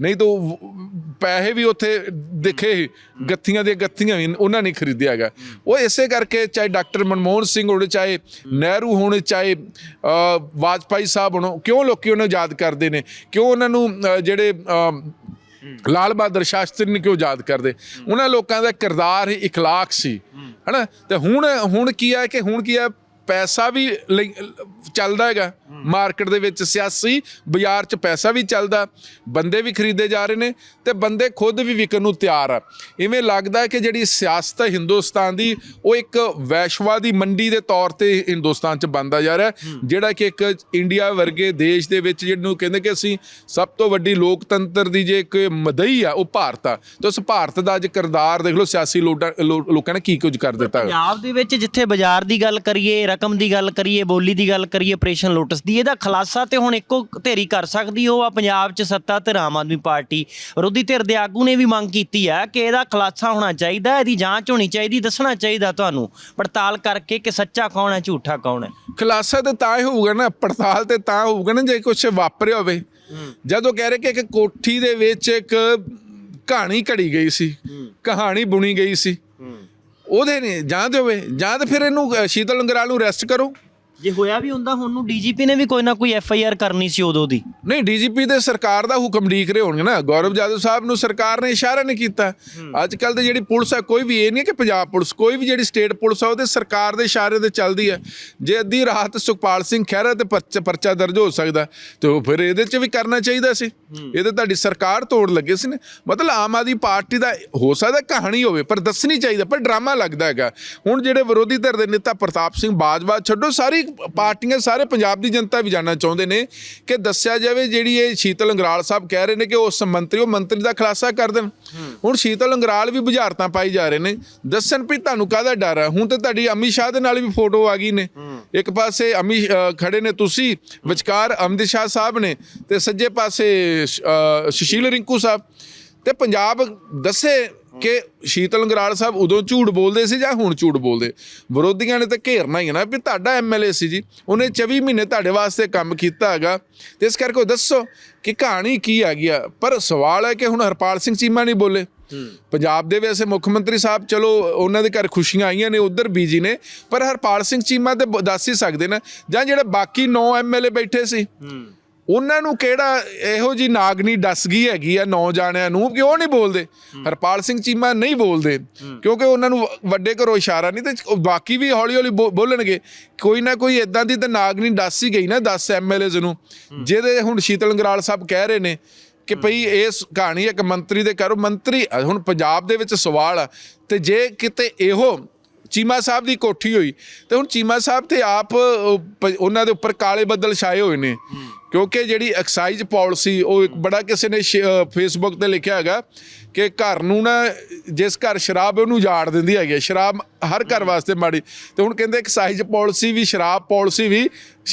ਨਹੀਂ ਤਾਂ ਉਹ ਪੈਸੇ ਵੀ ਉੱਥੇ ਦਿਖੇ ਸੀ, ਗੱਥੀਆਂ ਦੀਆਂ ਗੱਥੀਆਂ ਵੀ ਉਹਨਾਂ ਨੇ ਖਰੀਦਿਆ ਹੈਗਾ ਉਹ ਇਸੇ ਕਰਕੇ ਚਾਹੇ ਡਾਕਟਰ ਮਨਮੋਹਨ ਸਿੰਘ ਹੋਣ ਚਾਹੇ ਨਹਿਰੂ ਹੋਣ ਚਾਹੇ ਅ, ਵਾਜਪਾਈ ਸਾਹਿਬ ਹੋਣ ਕਿਉਂ ਲੋਕੀ ਉਹਨਾਂ ਨੂੰ ਯਾਦ ਕਰਦੇ ਨੇ ਕਿਉਂ ਉਹਨਾਂ ਨੂੰ ਅ, ਜਿਹੜੇ ਅ, ਲਾਲ ਬਹਾਦਰ ਸ਼ਾਸਤਰੀ ਨੇ ਕਿਉਂ ਯਾਦ ਕਰਦੇ ਉਹਨਾਂ ਲੋਕਾਂ ਦਾ ਕਿਰਦਾਰ ਹੀ اخلاق ਸੀ ਹਨਾ ਤੇ ਹੁਣ ਹੁਣ ਕੀ ਹੈ ਕਿ ਹੁਣ ਕੀ ਹੈ ਪੈਸਾ ਵੀ ਲਈ- ਚੱਲਦਾ ਹੈਗਾ। ਮਾਰਕੀਟ ਦੇ ਵਿੱਚ ਸਿਆਸੀ ਬਾਜ਼ਾਰ 'ਚ ਪੈਸਾ ਵੀ ਚੱਲਦਾ ਬੰਦੇ ਵੀ ਖਰੀਦੇ ਜਾ ਰਹੇ ਨੇ ਤੇ ਬੰਦੇ ਖੁਦ ਵੀ ਵਿਕਣ ਨੂੰ ਤਿਆਰ ਆ। ਇਵੇਂ ਲੱਗਦਾ ਹੈ ਕਿ ਜਿਹੜੀ ਸਿਆਸਤ ਹੈ ਹਿੰਦੁਸਤਾਨ ਦੀ ਉਹ ਇੱਕ ਵੈਸ਼ਵਾਦੀ ਮੰਡੀ ਦੇ ਤੌਰ ਤੇ ਹਿੰਦੁਸਤਾਨ 'ਚ ਬਣਦਾ ਜਾ ਰਿਹਾ ਹੈ, ਜਿਹੜਾ ਕਿ ਇੱਕ ਇੰਡੀਆ ਵਰਗੇ ਦੇਸ਼ ਦੇ ਵਿੱਚ ਜਿਹਨੂੰ ਕਹਿੰਦੇ ਕਿ ਅਸੀਂ ਸਭ ਤੋਂ ਵੱਡੀ ਲੋਕਤੰਤਰ ਦੀ ਜੇ ਇੱਕ ਮਦਈ ਆ ਉਹ ਭਾਰਤ ਆ। ਤੇ ਉਸ ਭਾਰਤ ਦਾ ਅੱਜ ਕਿਰਦਾਰ ਦੇਖ ਲਓ ਸਿਆਸੀ ਲੋਟਾ- ਲੋ- ਲੋਕਾਂ ਨੇ ਕੀ ਕੁਝ ਕਰ ਦਿੱਤਾ। ਹੈ ਪੰਜਾਬ ਦੇ ਵਿੱਚ ਜਿੱਥੇ ਬਾਜ਼ਾਰ ਦੀ ਗੱਲ ਕਰੀਏ ਰਕਮ ਦੀ ਗੱਲ ਕਰੀਏ ਬੋਲੀ ਦੀ ਗੱਲ ਕਰੀਏ ਆਪਰੇਸ਼ਨ ਲੋਟਸ ਦੀ ਇਹਦਾ ਖੁਲਾਸਾ ਤੇ ਹੁਣ ਇੱਕੋ ਧੇਰੀ ਕਰ ਸਕਦੀ ਉਹ ਆ ਪੰਜਾਬ 'ਚ ਸੱਤਾ ਤੇ ਆਮ ਆਦਮੀ ਪਾਰਟੀ। ਵਿਰੋਧੀ ਧਿਰ ਦੇ ਆਗੂ ਨੇ ਵੀ ਮੰਗ ਕੀਤੀ ਆ ਕਿ ਇਹਦਾ ਖੁਲਾਸਾ ਹੋਣਾ ਚਾਹੀਦਾ ਇਹਦੀ ਜਾਂਚ ਹੋਣੀ ਚਾਹੀਦੀ ਦੱਸਣਾ ਚਾਹੀਦਾ ਤੁਹਾਨੂੰ ਪੜਤਾਲ ਕਰਕੇ ਕਿ ਸੱਚਾ ਕੌਣ ਹੈ ਝੂਠਾ ਕੌਣ ਹੈ। ਖੁਲਾਸਾ ਤੇ ਤਾਂ ਹੀ ਹੋਊਗਾ ਨਾ ਪੜਤਾਲ ਤੇ ਤਾਂ ਹੋਊਗਾ ਨਾ ਜੇ ਕੁਝ ਵਾਪਰਿਆ ਹੋਵੇ। ਜਦੋਂ ਕਹਿ ਰਹੇ ਕਿ ਇੱਕ ਕੋਠੀ ਦੇ ਵਿੱਚ ਇੱਕ ਕਹਾਣੀ ਘੜੀ ਗਈ ਸੀ ਕਹਾਣੀ ਬੁਣੀ ਗਈ ਸੀ। ਉਹਦੇ ਨੇ ਜਾਂ ਤੇ ਹੋਵੇ ਜਾਂ ਤੇ ਫਿਰ ਇਹਨੂੰ ਸ਼ੀਤਲ ਅੰਗਰਾਲ ਨੂੰ ਅਰੈਸਟ ਕਰੋ। ਜੇ ਹੋਇਆ ਵੀ ਹੁੰਦਾ ਹੁਣ ਨੂੰ ਡੀਜੀਪੀ ਨੇ ਵੀ ਕੋਈ ਨਾ ਕੋਈ ਐਫ ਆਈ ਆਰ ਕਰਨੀ ਸੀ ਉਦੋਂ ਦੀ। ਨਹੀਂ ਡੀਜੀਪੀ ਦੇ ਸਰਕਾਰ ਦਾ ਹੁਕਮ ਲੀਕ ਰਹੇ ਹੋਣਗੇ ਨਾ। ਗੌਰਵ ਜਾਦਵ ਸਾਹਿਬ ਨੂੰ ਸਰਕਾਰ ਨੇ ਇਸ਼ਾਰਾ ਨਹੀਂ ਕੀਤਾ। ਅੱਜ ਕੱਲ ਤੇ ਜਿਹੜੀ ਪੁਲਿਸ ਹੈ ਕੋਈ ਵੀ ਇਹ ਨਹੀਂ ਕਿ ਪੰਜਾਬ ਪੁਲਿਸ ਕੋਈ ਵੀ ਜਿਹੜੀ ਸਟੇਟ ਪੁਲਿਸ ਆ ਉਹਦੇ ਸਰਕਾਰ ਦੇ ਇਸ਼ਾਰੇ ਤੇ ਚੱਲਦੀ ਹੈ। ਜੇ ਅੱਧੀ ਰਾਤ ਸੁਖਪਾਲ ਸਿੰਘ ਖਹਿਰਾ ਤੇ ਪਰਚ- ਦਰਜ ਹੋ ਸਕਦਾ ਤੇ ਉਹ ਫਿਰ ਇਹਦੇ 'ਚ ਵੀ ਕਰਨਾ ਚਾਹੀਦਾ ਸੀ। ਇਹ ਤਾਂ ਤੁਹਾਡੀ ਸਰਕਾਰ ਤੋੜ ਲੱਗੇ ਸੀ ਨੇ। ਮਤਲਬ ਆਮ ਆਦਮੀ ਪਾਰਟੀ ਦਾ ਹੋ ਸਕਦਾ ਕਹਾਣੀ ਹੋਵੇ ਪਰ ਦੱਸਣੀ ਚਾਹੀਦਾ ਪਰ ਡਰਾਮਾ ਲੱਗਦਾ ਹੈਗਾ। ਹੁਣ ਜਿਹੜੇ ਵਿਰੋਧੀ ਧਿਰ ਦੇ ਨੇਤਾ ਪ੍ਰਤਾਪ ਸਿੰਘ ਬਾਜਵਾ ਛੱਡੋ ਸਾਰੀ ਪਾਰਟੀਆਂ ਸਾਰੇ ਪੰਜਾਬ ਦੀ ਜਨਤਾ ਵੀ ਜਾਣਨਾ ਚਾਹੁੰਦੇ ਨੇ ਕਿ ਦੱਸਿਆ ਜਾਵੇ ਜਿਹੜੀ ਇਹ ਸ਼ੀਤਲ ਅੰਗਰਾਲ ਸਾਹਿਬ ਕਹਿ ਰਹੇ ਨੇ ਕਿ ਉਸ ਮੰਤਰੀ ਉਹ ਮੰਤਰੀ ਦਾ ਖੁਲਾਸਾ ਕਰ ਦੇਣ। ਹੁਣ ਸ਼ੀਤਲ ਅੰਗਰਾਲ ਵੀ ਬੁਝਾਰਤਾਂ ਪਾਈ ਜਾ ਰਹੇ ਨੇ। ਦੱਸਣ ਵੀ ਤੁਹਾਨੂੰ ਕਾਹਦਾ ਡਰ ਹੈ ਹੁਣ ਤੇ ਤੁਹਾਡੀ ਅਮਿਤ ਸ਼ਾਹ ਦੇ ਨਾਲ ਵੀ ਫੋਟੋ ਆ ਗਈ ਨੇ। ਇੱਕ ਪਾਸੇ ਅਮਿਤ ਖੜੇ ਨੇ ਤੁਸੀਂ ਵਿਚਕਾਰ ਅਮਿਤ ਸ਼ਾਹ ਸਾਹਿਬ ਨੇ ਤੇ ਸੱਜੇ ਪਾਸੇ ਸੁਸ਼ੀਲ ਰਿੰਕੂ ਸਾਹਿਬ। ਤੇ ਪੰਜਾਬ ਦੱਸੇ ਕਿ ਸ਼ੀਤਲ ਅੰਗਰਾਲ ਸਾਹਿਬ ਉਦੋਂ ਝੂਠ ਬੋਲਦੇ ਸੀ ਜਾਂ ਹੁਣ ਝੂਠ ਬੋਲਦੇ? ਵਿਰੋਧੀਆਂ ਨੇ ਤਾਂ ਘੇਰਨਾ ਹੀ ਹੈ ਨਾ ਵੀ ਤੁਹਾਡਾ ਐਮਐਲਏ ਸੀ ਜੀ ਉਹਨੇ 24 ਮਹੀਨੇ ਤੁਹਾਡੇ ਵਾਸਤੇ ਕੰਮ ਕੀਤਾ ਹੈਗਾ। ਤੇ ਇਸ ਕਰਕੇ ਦੱਸੋ ਕਿ ਕਹਾਣੀ ਕੀ ਆ? ਗਿਆ ਪਰ ਸਵਾਲ ਹੈ ਕਿ ਹੁਣ ਹਰਪਾਲ ਸਿੰਘ ਚੀਮਾ ਨਹੀਂ ਬੋਲੇ। ਪੰਜਾਬ ਦੇ ਵੈਸੇ ਮੁੱਖ ਮੰਤਰੀ ਸਾਹਿਬ ਚਲੋ ਉਹਨਾਂ ਦੇ ਘਰ ਖੁਸ਼ੀਆਂ ਆਈਆਂ ਨੇ ਉਧਰ ਬੀਜੀ ਨੇ ਪਰ ਹਰਪਾਲ ਸਿੰਘ ਚੀਮਾ ਤੇ ਦੱਸ ਹੀ ਸਕਦੇ ਨੇ। ਜਾਂ ਜਿਹੜੇ ਬਾਕੀ 9 ਐਮਐਲਏ ਬੈਠੇ ਸੀ। ਉਹਨਾਂ ਨੂੰ ਕਿਹੜਾ ਇਹੋ ਜੀ ਨਾਗਨੀ ਡਸ ਗਈ ਹੈਗੀ ਆ ਨੌ ਜਾਣਿਆਂ ਨੂੰ ਕਿ ਉਹ ਨਹੀਂ ਬੋਲਦੇ? ਹਰਪਾਲ ਸਿੰਘ ਚੀਮਾ ਨਹੀਂ ਬੋਲਦੇ। ਕਿਉਂਕਿ ਉਹਨਾਂ ਨੂੰ ਵੱਡੇ ਘਰੋਂ ਇਸ਼ਾਰਾ ਨਹੀਂ ਤੇ ਬਾਕੀ ਵੀ ਹੌਲੀ ਹੌਲੀ ਬੋਲਣਗੇ। ਕੋਈ ਨਾ ਕੋਈ ਇਦਾਂ ਦੀ ਤਾਂ ਨਾਗਨੀ ਡਸ ਹੀ ਗਈ ਨਾ 10 ਐਮਐਲਏਜ਼ ਨੂੰ। ਜਿਹਦੇ ਹੁਣ ਸ਼ੀਤਲ ਅੰਗਰਾਲ ਸਾਹਿਬ ਕਹਿ ਰਹੇ ਨੇ ਕਿ ਭਈ ਇਸ ਕਹਾਣੀ ਇੱਕ ਮੰਤਰੀ ਦੇ ਕਰੋ ਮੰਤਰੀ ਹੁਣ ਪੰਜਾਬ ਦੇ ਵਿੱਚ ਸਵਾਲ ਆ। ਤੇ ਜੇ ਕਿਤੇ ਇਹੋ ਚੀਮਾ ਸਾਹਿਬ ਦੀ ਕੋਠੀ ਹੋਈ ਤੇ ਹੁਣ ਚੀਮਾ ਸਾਹਿਬ ਤੇ ਆਪ ਉਹਨਾਂ ਦੇ ਉੱਪਰ ਕਾਲੇ ਬੱਦਲ ਛਾਏ ਹੋਏ ਨੇ। ਕਿਉਂਕਿ ਜਿਹੜੀ ਐਕਸਾਈਜ਼ ਪਾਲਿਸੀ ਉਹ ਇੱਕ ਬੜਾ ਕਿਸੇ ਨੇ ਫੇਸਬੁੱਕ ਤੇ ਲਿਖਿਆ ਹੈਗਾ ਕਿ ਘਰ ਨੂੰ ਨਾ, ਜਿਸ ਘਰ ਸ਼ਰਾਬ ਉਹਨੂੰ ਜਾੜ ਦਿੰਦੀ ਹੈਗੀ ਹੈ। ਸ਼ਰਾਬ ਹਰ ਘਰ ਵਾਸਤੇ ਮਾੜੀ। ਤੇ ਹੁਣ ਕਹਿੰਦੇ ਐਕਸਾਈਜ਼ ਪਾਲਿਸੀ ਵੀ, ਸ਼ਰਾਬ ਪਾਲਿਸੀ ਵੀ,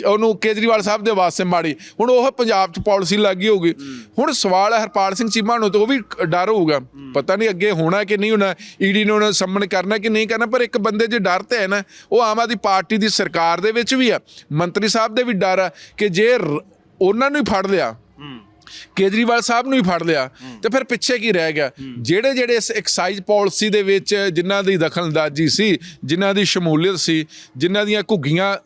ਉਹਨੂੰ ਕੇਜਰੀਵਾਲ ਸਾਹਿਬ ਦੇ ਵਾਸਤੇ ਮਾੜੀ। ਹੁਣ ਉਹ ਪੰਜਾਬ 'ਚ ਪਾਲਿਸੀ ਲੱਗੀ ਹੋਊਗੀ। ਹੁਣ ਸਵਾਲ ਹੈ ਹਰਪਾਲ ਸਿੰਘ ਚੀਮਾ ਨੂੰ, ਤਾਂ ਉਹ ਵੀ ਡਰ ਹੋਊਗਾ। ਪਤਾ ਨਹੀਂ ਅੱਗੇ ਹੋਣਾ ਕਿ ਨਹੀਂ ਹੋਣਾ, ਈਡੀ ਨੇ ਉਹਨਾਂ ਨੂੰ ਸੰਮਨ ਕਰਨਾ ਕਿ ਨਹੀਂ ਕਰਨਾ, ਪਰ ਇੱਕ ਬੰਦੇ 'ਚ ਡਰ ਤੇ ਹੈ ਨਾ, ਉਹ ਆਮ ਆਦਮੀ ਪਾਰਟੀ ਦੀ ਸਰਕਾਰ ਦੇ ਵਿੱਚ ਵੀ ਆ ਮੰਤਰੀ ਸਾਹਿਬ ਦੇ ਵੀ ਡਰ ਆ ਕਿ ਜੇ ਰ- ਉਹਨਾਂ ਨੂੰ ਹੀ ਫੜ ਲਿਆ। ਕੇਜਰੀਵਾਲ ਸਾਹਿਬ ਨੂੰ ਹੀ ਫੜ ਲਿਆ। ਤੇ ਫਿਰ ਪਿੱਛੇ ਕੀ ਰਹਿ ਗਿਆ? ਜਿਹੜੇ ਜਿਹੜੇ ਇਸ ਐਕਸਾਈਜ਼ ਪਾਲਿਸੀ ਦੇ ਵਿੱਚ ਜਿਨ੍ਹਾਂ ਦੀ ਦਖਲਅੰਦਾਜ਼ੀ ਸੀ ਜਿਨ੍ਹਾਂ ਦੀ ਸ਼ਮੂਲੀਅਤ ਸੀ ਜਿਨ੍ਹਾਂ ਦੀਆਂ ਘੁੱਗੀਆਂ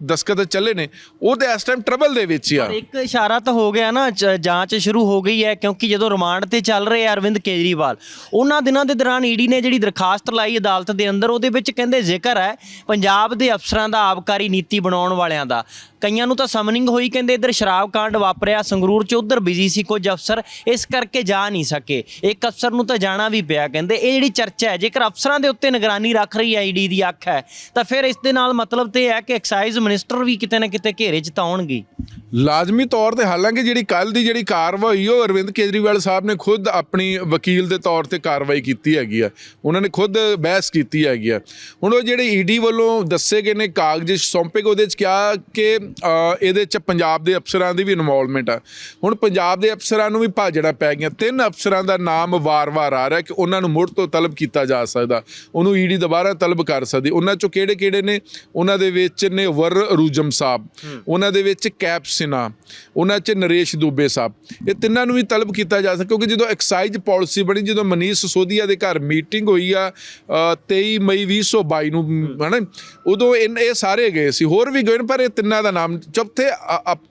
ਦਸਕਤ ਚੱਲੇ ਨੇ ਉਹ ਤੇ ਇਸ ਟਾਈਮ ਟਰਬਲ ਦੇ ਵਿੱਚ ਆ। ਇੱਕ ਇਸ਼ਾਰਾ ਤਾਂ ਹੋ ਗਿਆ ਨਾ ਜਾਂਚ ਸ਼ੁਰੂ ਹੋ ਗਈ ਹੈ ਕਿਉਂਕਿ ਜਦੋਂ ਰਿਮਾਂਡ ਤੇ ਚੱਲ ਰਹੇ ਆ ਅਰਵਿੰਦ ਕੇਜਰੀਵਾਲ ਉਹਨਾਂ ਦਿਨਾਂ ਦੇ ਦੌਰਾਨ ਈਡੀ ਨੇ ਜਿਹੜੀ ਦਰਖਾਸਤ ਲਾਈ ਅਦਾਲਤ ਦੇ ਅੰਦਰ ਉਹਦੇ ਵਿੱਚ ਕਹਿੰਦੇ ਜ਼ਿਕਰ ਹੈ ਪੰਜਾਬ ਦੇ ਅਫਸਰਾਂ ਦਾ ਆਬਕਾਰੀ ਨੀਤੀ ਬਣਾਉਣ ਵਾਲਿਆਂ ਦਾ। ਕਈਆਂ ਨੂੰ ਤਾਂ ਸਮਨਿੰਗ ਹੋਈ ਕਹਿੰਦੇ ਇੱਧਰ ਸ਼ਰਾਬ ਕਾਂਡ ਵਾਪਰਿਆ, ਸੰਗਰੂਰ ਚ ਉੱਧਰ ਬਿਜ਼ੀ ਸੀ ਕੁਝ ਅਫਸਰ, ਇਸ ਕਰਕੇ ਜਾ ਨਹੀਂ ਸਕੇ। ਇੱਕ ਅਫਸਰ ਨੂੰ ਤਾਂ ਜਾਣਾ ਵੀ ਪਿਆ ਕਹਿੰਦੇ, ਇਹ ਜਿਹੜੀ ਚਰਚਾ ਹੈ, ਜੇਕਰ ਅਫਸਰਾਂ ਦੇ ਉੱਤੇ ਨਿਗਰਾਨੀ ਰੱਖ ਰਹੀ ਹੈ ਈਡੀ ਦੀ ਅੱਖ ਹੈ, ਤਾਂ ਫਿਰ ਇਸ ਦੇ ਨਾਲ ਮਤਲਬ ਤੇ ਇਹ ਹੈ ਕਿ ਐਕਸਾਈਜ਼ ਮਿਨਿਸਟਰ ਵੀ ਕਿਤੇ ਨਾ ਕਿਤੇ ਘੇਰੇ 'ਚ ਤਾਂ ਆਉਣਗੇ ਲਾਜ਼ਮੀ ਤੌਰ ਤੇ ਹਾਲਾਂਕਿ ਜਿਹੜੀ ਕੱਲ ਦੀ ਜਿਹੜੀ ਕਾਰਵਾਈ ਉਹ ਅਰਵਿੰਦ ਕੇਜਰੀਵਾਲ ਸਾਹਿਬ ਨੇ ਖੁਦ ਆਪਣੀ ਵਕੀਲ ਦੇ ਤੌਰ ਤੇ ਕਾਰਵਾਈ ਕੀਤੀ ਹੈਗੀ ਆ। ਉਹਨਾਂ ਨੇ ਖੁਦ ਬਹਿਸ ਕੀਤੀ ਹੈਗੀ ਆ। ਹੁਣ ਉਹ ਜਿਹੜੇ ਈਡੀ ਵੱਲੋਂ ਦੱਸੇ ਗਏ ਨੇ ਕਾਗਜ਼ ਸੌਂਪੇ ਗਏ ਉਹਦੇ ਚ ਕਿਹਾ ਕਿ ਇਹਦੇ ਚ ਪੰਜਾਬ ਦੇ ਅਫਸਰਾਂ ਦੀ ਵੀ ਇਨਵੋਲਵਮੈਂਟ ਆ। ਹੁਣ ਪੰਜਾਬ ਦੇ ਅਫਸਰਾਂ ਨੂੰ ਵੀ ਭਾਜੜਾ ਪੈ ਗਿਆ ਤਿੰਨ ਅਫਸਰਾਂ ਦਾ ਨਾਮ ਵਾਰ-ਵਾਰ ਆ ਰਿਹਾ ਕਿ ਉਹਨਾਂ ਨੂੰ ਮੁੜ ਤੋਂ ਤਲਬ ਕੀਤਾ ਜਾ ਸਕਦਾ। ਉਹਨੂੰ ਈਡੀ ਦੁਬਾਰਾ ਤਲਬ ਕਰ ਸਕਦੀ। ਉਹਨਾਂ ਚੋਂ ਕਿਹੜੇ-ਕਿਹੜੇ ਨੇ? ਉਹਨਾਂ ਦੇ ਵਿੱਚ ਨੇ ਵਰ ਰੂਜਮ ਸਾਹਿਬ। ਉਹਨਾਂ ਦੇ ਵਿੱਚ ਕੈਪ ਸਿਨਾ ਉਹਨਾਂ 'ਚ ਨਰੇਸ਼ ਦੂਬੇ ਸਾਹਿਬ। ਇਹ ਤਿੰਨਾਂ ਨੂੰ ਵੀ ਤਲਬ ਕੀਤਾ ਜਾ ਸਕਦਾ ਕਿਉਂਕਿ ਜਦੋਂ ਐਕਸਾਈਜ਼ ਪਾਲਿਸੀ ਬਣੀ ਜਦੋਂ ਮਨੀਸ਼ ਸੋਧੀਆ ਦੇ ਘਰ ਮੀਟਿੰਗ ਹੋਈ ਆ ਅ, 23 ਮਈ 2022 ਨੂੰ ਹਨਾ ਉਦੋਂ ਇਨ- ਇਹ ਸਾਰੇ ਗਏ ਸੀ ਹੋਰ ਵੀ ਗਏ ਪਰ ਇਹ ਤਿੰਨਾਂ ਦਾ ਨਾਮ ਚੌਥੇ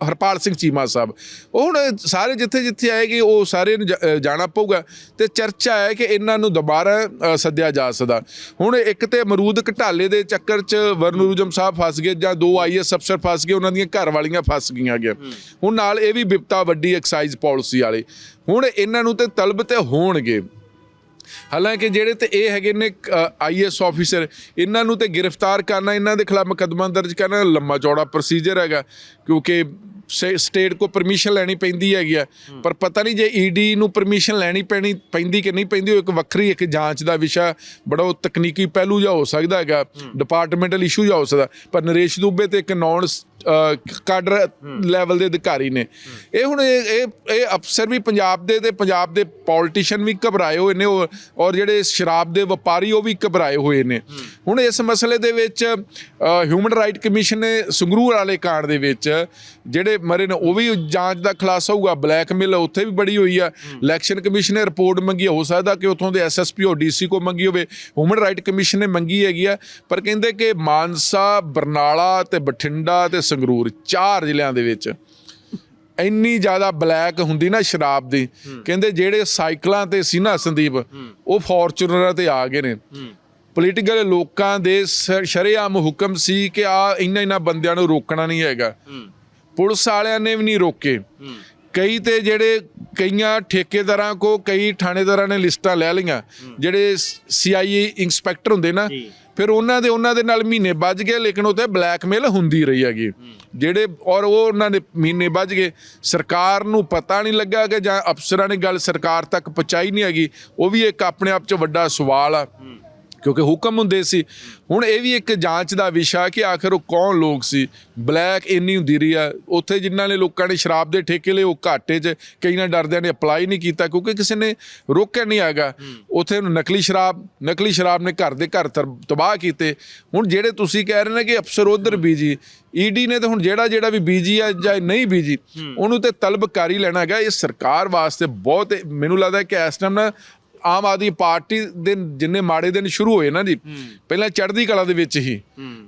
ਹਰਪਾਲ ਸਿੰਘ ਚੀਮਾ ਸਾਹਿਬ। ਉਹ ਹੁਣ ਸਾਰੇ ਜਿੱਥੇ ਜਿੱਥੇ ਆਏਗੇ ਉਹ ਸਾਰੇ ਨੂੰ ਜਾਣਾ ਪਊਗਾ ਤੇ ਚਰਚਾ ਹੈ ਕਿ ਇਹਨਾਂ ਨੂੰ ਦੁਬਾਰਾ ਸੱਦਿਆ ਜਾ ਸਕਦਾ। ਹੁਣ ਇੱਕ ਤੇ ਅਮਰੂਦ ਘਟਾਲੇ ਦੇ ਚੱਕਰ 'ਚ ਵਰਨੂਰਜਮ ਸਾਹਿਬ ਫਸ ਗਏ ਜਾਂ ਦੋ ਆਈਐਸ ਅਫਸਰ ਫਸ ਗਏ ਉਹਨਾਂ ਦੀਆਂ ਘਰ ਵਾਲੀਆਂ ਫਸ ਗਈਆਂ ਗਿਆ। ਹੁਣ ਨਾਲ ਇਹ ਵੀ ਬਿਪਤਾ ਵੱਡੀ ਐਕਸਾਈਜ਼ ਪਾਲਿਸੀ ਵਾਲੇ। ਹੁਣ ਇਹਨਾਂ ਨੂੰ ਤੇ ਤਲਬ ਤੇ ਹੋਣਗੇ। ਹਾਲਾਂਕਿ ਜਿਹੜੇ ਤੇ ਇਹ ਹੈਗੇ ਨੇ ਆਈਐਸ ਆਫੀਸਰ ਇਹਨਾਂ ਨੂੰ ਤੇ ਗ੍ਰਿਫਤਾਰ ਕਰਨਾ ਇਹਨਾਂ ਦੇ ਖਿਲਾਫ ਮੁਕੱਦਮਾ ਦਰਜ ਕਰਨਾ ਲੰਮਾ ਚੌੜਾ ਪ੍ਰੋਸੀਜਰ ਹੈਗਾ। ਕਿਉਂਕਿ ਸਟੇਟ ਕੋ ਪਰਮਿਸ਼ਨ ਲੈਣੀ ਪੈਂਦੀ ਹੈਗੀ ਆ। ਪਰ ਪਤਾ ਨਹੀਂ ਜੇ ਈਡੀ ਨੂੰ ਪਰਮਿਸ਼ਨ ਲੈਣੀ ਪੈਣੀ ਪੈਂਦੀ ਕਿ ਨਹੀਂ ਪੈਂਦੀ ਉਹ ਇੱਕ ਵੱਖਰੀ ਇੱਕ ਜਾਂਚ ਦਾ ਵਿਸ਼ਾ ਬੜਾ ਉਹ ਤਕਨੀਕੀ ਪਹਿਲੂ ਜਾ ਹੋ ਸਕਦਾ ਹੈਗਾ। ਡਿਪਾਰਟਮੈਂਟਲ ਇਸ਼ੂ ਜਾ ਹੋ ਸਕਦਾ। ਪਰ ਨਰੇਸ਼ ਦੂਬੇ ਤੇ ਇੱਕ ਨੌਨ ਕਾਡਰ ਲੈਵਲ ਦੇ ਅਧਿਕਾਰੀ ਨੇ। ਇਹ ਹੁਣ ਇਹ ਇਹ ਇਹ ਅਫਸਰ ਵੀ ਪੰਜਾਬ ਦੇ ਤੇ ਪੰਜਾਬ ਦੇ ਪੋਲੀਟੀਸ਼ੀਅਨ ਵੀ ਘਬਰਾਏ ਹੋਏ ਨੇ ਔਰ- ਔਰ ਜਿਹੜੇ ਸ਼ਰਾਬ ਦੇ ਵਪਾਰੀ ਉਹ ਵੀ ਘਬਰਾਏ ਹੋਏ ਨੇ। ਹੁਣ ਇਸ ਮਸਲੇ ਦੇ ਵਿੱਚ ਹਿਊਮਨ ਰਾਈਟ ਕਮਿਸ਼ਨ ਨੇ ਸੰਗਰੂਰ ਵਾਲੇ ਕਾਂਡ ਦੇ ਵਿੱਚ ਜਿਹੜੇ ਮਰੇ ਨੇ ਉਹ ਵੀ ਜਾਂਚ ਦਾ ਖੁਲਾਸਾ ਹੋਊਗਾ ਬਲੈਕਮੇਲ ਉੱਥੇ ਵੀ ਬੜੀ ਹੋਈ ਆ। ਇਲੈਕਸ਼ਨ ਕਮਿਸ਼ਨ ਨੇ ਰਿਪੋਰਟ ਮੰਗੀ ਆ, ਹੋ ਸਕਦਾ ਕਿ ਉਥੋਂ ਦੇ ਐਸਐਸਪੀ או ਡੀਸੀ ਕੋ ਮੰਗੀ ਹੋਵੇ। ਹਿਊਮਨ ਰਾਈਟ ਕਮਿਸ਼ਨ ਨੇ ਮੰਗੀ ਹੈਗੀ ਆ ਪਰ ਕਹਿੰਦੇ ਕਿ ਮਾਨਸਾ ਬਰਨਾਲਾ ਤੇ ਬਠਿੰਡਾ ਤੇ ਸੰਗਰੂਰ ਚਾਰ ਜ਼ਿਲ੍ਹਿਆਂ ਦੇ ਵਿੱਚ ਇੰਨੀ ਜ਼ਿਆਦਾ ਬਲੈਕ ਹੁੰਦੀ ਨਾ ਸ਼ਰਾਬ ਦੀ ਕਹਿੰਦੇ ਜਿਹੜੇ ਸਾਈਕਲਾਂ ਤੇ ਸੀ ਨਾ ਸੰਦੀਪ ਉਹ ਫੋਰਚੂਨਰਾਂ ਤੇ ਆ ਗਏ ਨੇ। ਪੋਲੀਟੀਕਲ ਲੋਕਾਂ ਦੇ ਸ਼ਰੇਆਮ ਹੁਕਮ ਸੀ ਕਿ ਆ ਇੰਨਾ ਇੰਨਾ ਬੰਦਿਆਂ ਨੂੰ ਰੋਕਣਾ ਨਹੀਂ ਹੈਗਾ। ਪੁਲਿਸ ਵਾਲਿਆਂ ਨੇ ਵੀ ਨਹੀਂ ਰੋਕੇ। ਕਈ ਤੇ ਜਿਹੜੇ ਕਈਆਂ ਠੇਕੇਦਾਰਾਂ ਕੋ ਕਈ ਥਾਣੇਦਾਰਾਂ ਨੇ ਲਿਸਟਾਂ ਲੈ ਲਈਆਂ। ਜਿਹੜੇ ਸੀਆਈਏ ਇੰਸਪੈਕਟਰ ਹੁੰਦੇ ਨਾ ਫਿਰ ਉਹਨਾਂ ਦੇ ਉਹਨਾਂ ਦੇ ਨਾਲ ਮਹੀਨੇ ਵੱਜ ਗਏ, ਲੇਕਿਨ ਉੱਥੇ ਬਲੈਕਮੇਲ ਹੁੰਦੀ ਰਹੀ ਹੈਗੀ। ਜਿਹੜੇ, ਔਰ ਉਹ ਉਹਨਾਂ ਦੇ ਮਹੀਨੇ ਵੱਜ ਗਏ। ਸਰਕਾਰ ਨੂੰ ਪਤਾ ਨਹੀਂ ਲੱਗਾ ਕਿ ਜਾਂ ਅਫਸਰਾਂ ਨੇ ਗੱਲ ਸਰਕਾਰ ਤੱਕ ਪਹੁੰਚਾਈ ਨਹੀਂ ਹੈਗੀ। ਉਹ ਵੀ ਇੱਕ ਆਪਣੇ ਆਪ 'ਚ ਵੱਡਾ ਸਵਾਲ ਆ। ਕਿਉਂਕਿ ਹੁਕਮ ਹੁੰਦੇ ਸੀ। ਹੁਣ ਇਹ ਵੀ ਇੱਕ ਜਾਂਚ ਦਾ ਵਿਸ਼ਾ ਕਿ ਆਖਰ ਉਹ ਕੌਣ ਲੋਕ ਸੀ। ਬਲੈਕ ਇੰਨੀ ਹੁੰਦੀ ਰਹੀ ਆ ਉੱਥੇ ਜਿਨ੍ਹਾਂ ਨੇ ਲੋਕਾਂ ਨੇ ਸ਼ਰਾਬ ਦੇ ਠੇਕੇ ਲਏ ਉਹ ਘਾਟੇ 'ਚ ਕਈਆਂ ਡਰਦਿਆਂ ਨੇ ਅਪਲਾਈ ਨਹੀਂ ਕੀਤਾ ਕਿਉਂਕਿ ਕਿਸੇ ਨੇ ਰੋਕਿਆ ਨਹੀਂ ਹੈਗਾ। ਉੱਥੇ ਨਕਲੀ ਸ਼ਰਾਬ ਨਕਲੀ ਸ਼ਰਾਬ ਨੇ ਘਰ ਦੇ ਘਰ ਤਰ- ਤਬਾਹ ਕੀਤੇ। ਹੁਣ ਜਿਹੜੇ ਤੁਸੀਂ ਕਹਿ ਰਹੇ ਨੇ ਕਿ ਅਫਸਰ ਉਧਰ ਬੀਜੀ ਈਡੀ ਨੇ ਤਾਂ ਹੁਣ ਜਿਹੜਾ ਜਿਹੜਾ ਵੀ ਬੀਜੀ ਆ ਜਾਂ ਨਹੀਂ ਬੀਜੀ ਉਹਨੂੰ ਤੇ ਤਲਬ ਕਰ ਹੀ ਲੈਣਾ ਹੈਗਾ। ਇਹ ਸਰਕਾਰ ਵਾਸਤੇ ਬਹੁਤ ਮੈਨੂੰ ਲੱਗਦਾ ਕਿ ਇਸ ਟਾਈਮ ਨਾ ਆਮ ਆਦਮੀ ਪਾਰਟੀ ਦੇ ਜਿੰਨੇ ਮਾੜੇ ਦਿਨ ਸ਼ੁਰੂ ਹੋਏ ਨਾ ਜੀ ਪਹਿਲਾਂ ਚੜ੍ਹਦੀ ਕਲਾ ਦੇ ਵਿੱਚ ਹੀ।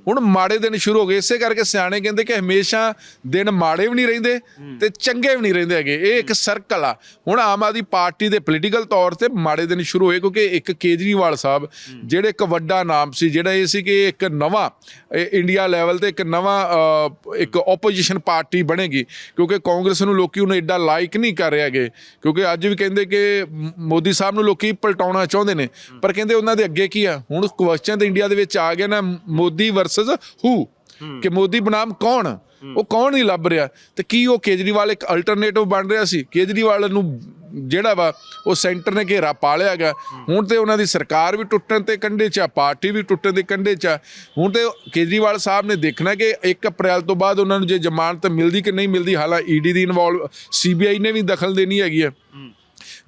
ਹੁਣ ਮਾੜੇ ਦਿਨ ਸ਼ੁਰੂ ਹੋ ਗਏ ਇਸੇ ਕਰਕੇ ਸਿਆਣੇ ਕਹਿੰਦੇ ਕਿ ਹਮੇਸ਼ਾ ਦਿਨ ਮਾੜੇ ਵੀ ਨਹੀਂ ਰਹਿੰਦੇ ਤੇ ਚੰਗੇ ਵੀ ਨਹੀਂ ਰਹਿੰਦੇ ਹੈਗੇ। ਇਹ ਇੱਕ ਸਰਕਲ ਆ। ਹੁਣ ਆਮ ਆਦਮੀ ਪਾਰਟੀ ਦੇ ਪੋਲੀਟੀਕਲ ਤੌਰ ਤੇ ਮਾੜੇ ਦਿਨ ਸ਼ੁਰੂ ਹੋਏ ਕਿਉਂਕਿ ਇੱਕ ਕੇਜਰੀਵਾਲ ਸਾਹਿਬ ਜਿਹੜੇ ਇੱਕ ਵੱਡਾ ਨਾਮ ਸੀ ਜਿਹੜਾ ਇਹ ਸੀ ਕਿ ਇੱਕ ਨਵਾਂ ਇਹ ਇੰਡੀਆ ਲੈਵਲ ਤੇ ਇੱਕ ਨਵਾਂ ਇੱਕ ਆਪੋਜੀਸ਼ਨ ਪਾਰਟੀ ਬਣੇਗੀ। ਕਿਉਂਕਿ ਕਾਂਗਰਸ ਨੂੰ ਲੋਕੀ ਉਹਨੂੰ ਐਡਾ ਲਾਈਕ ਨਹੀਂ ਕਰ ਰਹੇ ਹੈਗੇ। ਕਿਉਂਕਿ ਅੱਜ ਵੀ ਕਹਿੰਦੇ ਕਿ ਮੋਦੀ ਸਾਹਿਬ ਨੂੰ ਲੋਕੀ ਪਲਟਾਉਣਾ ਚਾਹੁੰਦੇ ਨੇ। ਪਰ ਕਹਿੰਦੇ ਉਹਨਾਂ ਦੇ ਅੱਗੇ ਕੀ ਆ? ਹੁਣ ਕੁਐਸਚਨ ਤੇ ਇੰਡੀਆ ਦੇ ਵਿੱਚ ਆ ਗਿਆ ਨਾ ਮੋਦੀ ਵਰਸਸ ਹੂ। ਕਿ ਮੋਦੀ ਬਨਾਮ ਕੌਣ? ਉਹ ਕੌਣ ਨਹੀਂ ਲੱਭ ਰਿਹਾ? ਤੇ ਕੀ ਉਹ ਕੇਜਰੀਵਾਲ ਇੱਕ ਅਲਟਰਨੇਟਿਵ ਬਣ ਰਿਹਾ ਸੀ? ਕੇਜਰੀਵਾਲ ਨੂੰ ਜਿਹੜਾ ਵਾ ਉਹ ਸੈਂਟਰ ਨੇ ਘੇਰਾ ਪਾ ਲਿਆ ਗਾ। ਹੁਣ ਤੇ ਉਹਨਾਂ ਦੀ ਸਰਕਾਰ ਵੀ ਟੁੱਟਣ ਤੇ ਕੰਢੇ 'ਚ ਆ ਪਾਰਟੀ ਵੀ ਟੁੱਟਣ ਦੇ ਕੰਢੇ 'ਚ ਆ। ਹੁਣ ਤੇ ਕੇਜਰੀਵਾਲ ਸਾਹਿਬ ਨੇ ਦੇਖਣਾ ਕਿ 1 ਅਪ੍ਰੈਲ ਤੋਂ ਬਾਅਦ ਉਹਨਾਂ ਨੂੰ ਜੇ ਜ਼ਮਾਨਤ ਮਿਲਦੀ ਕਿ ਨਹੀਂ ਮਿਲਦੀ ਹਾਲਾਂ ਈਡੀ ਦੀ ਇਨਵੋਲਵ ਸੀਬੀਆਈ ਨੇ ਵੀ ਦਖਲ ਦੇਣੀ ਹੈਗੀ ਆ।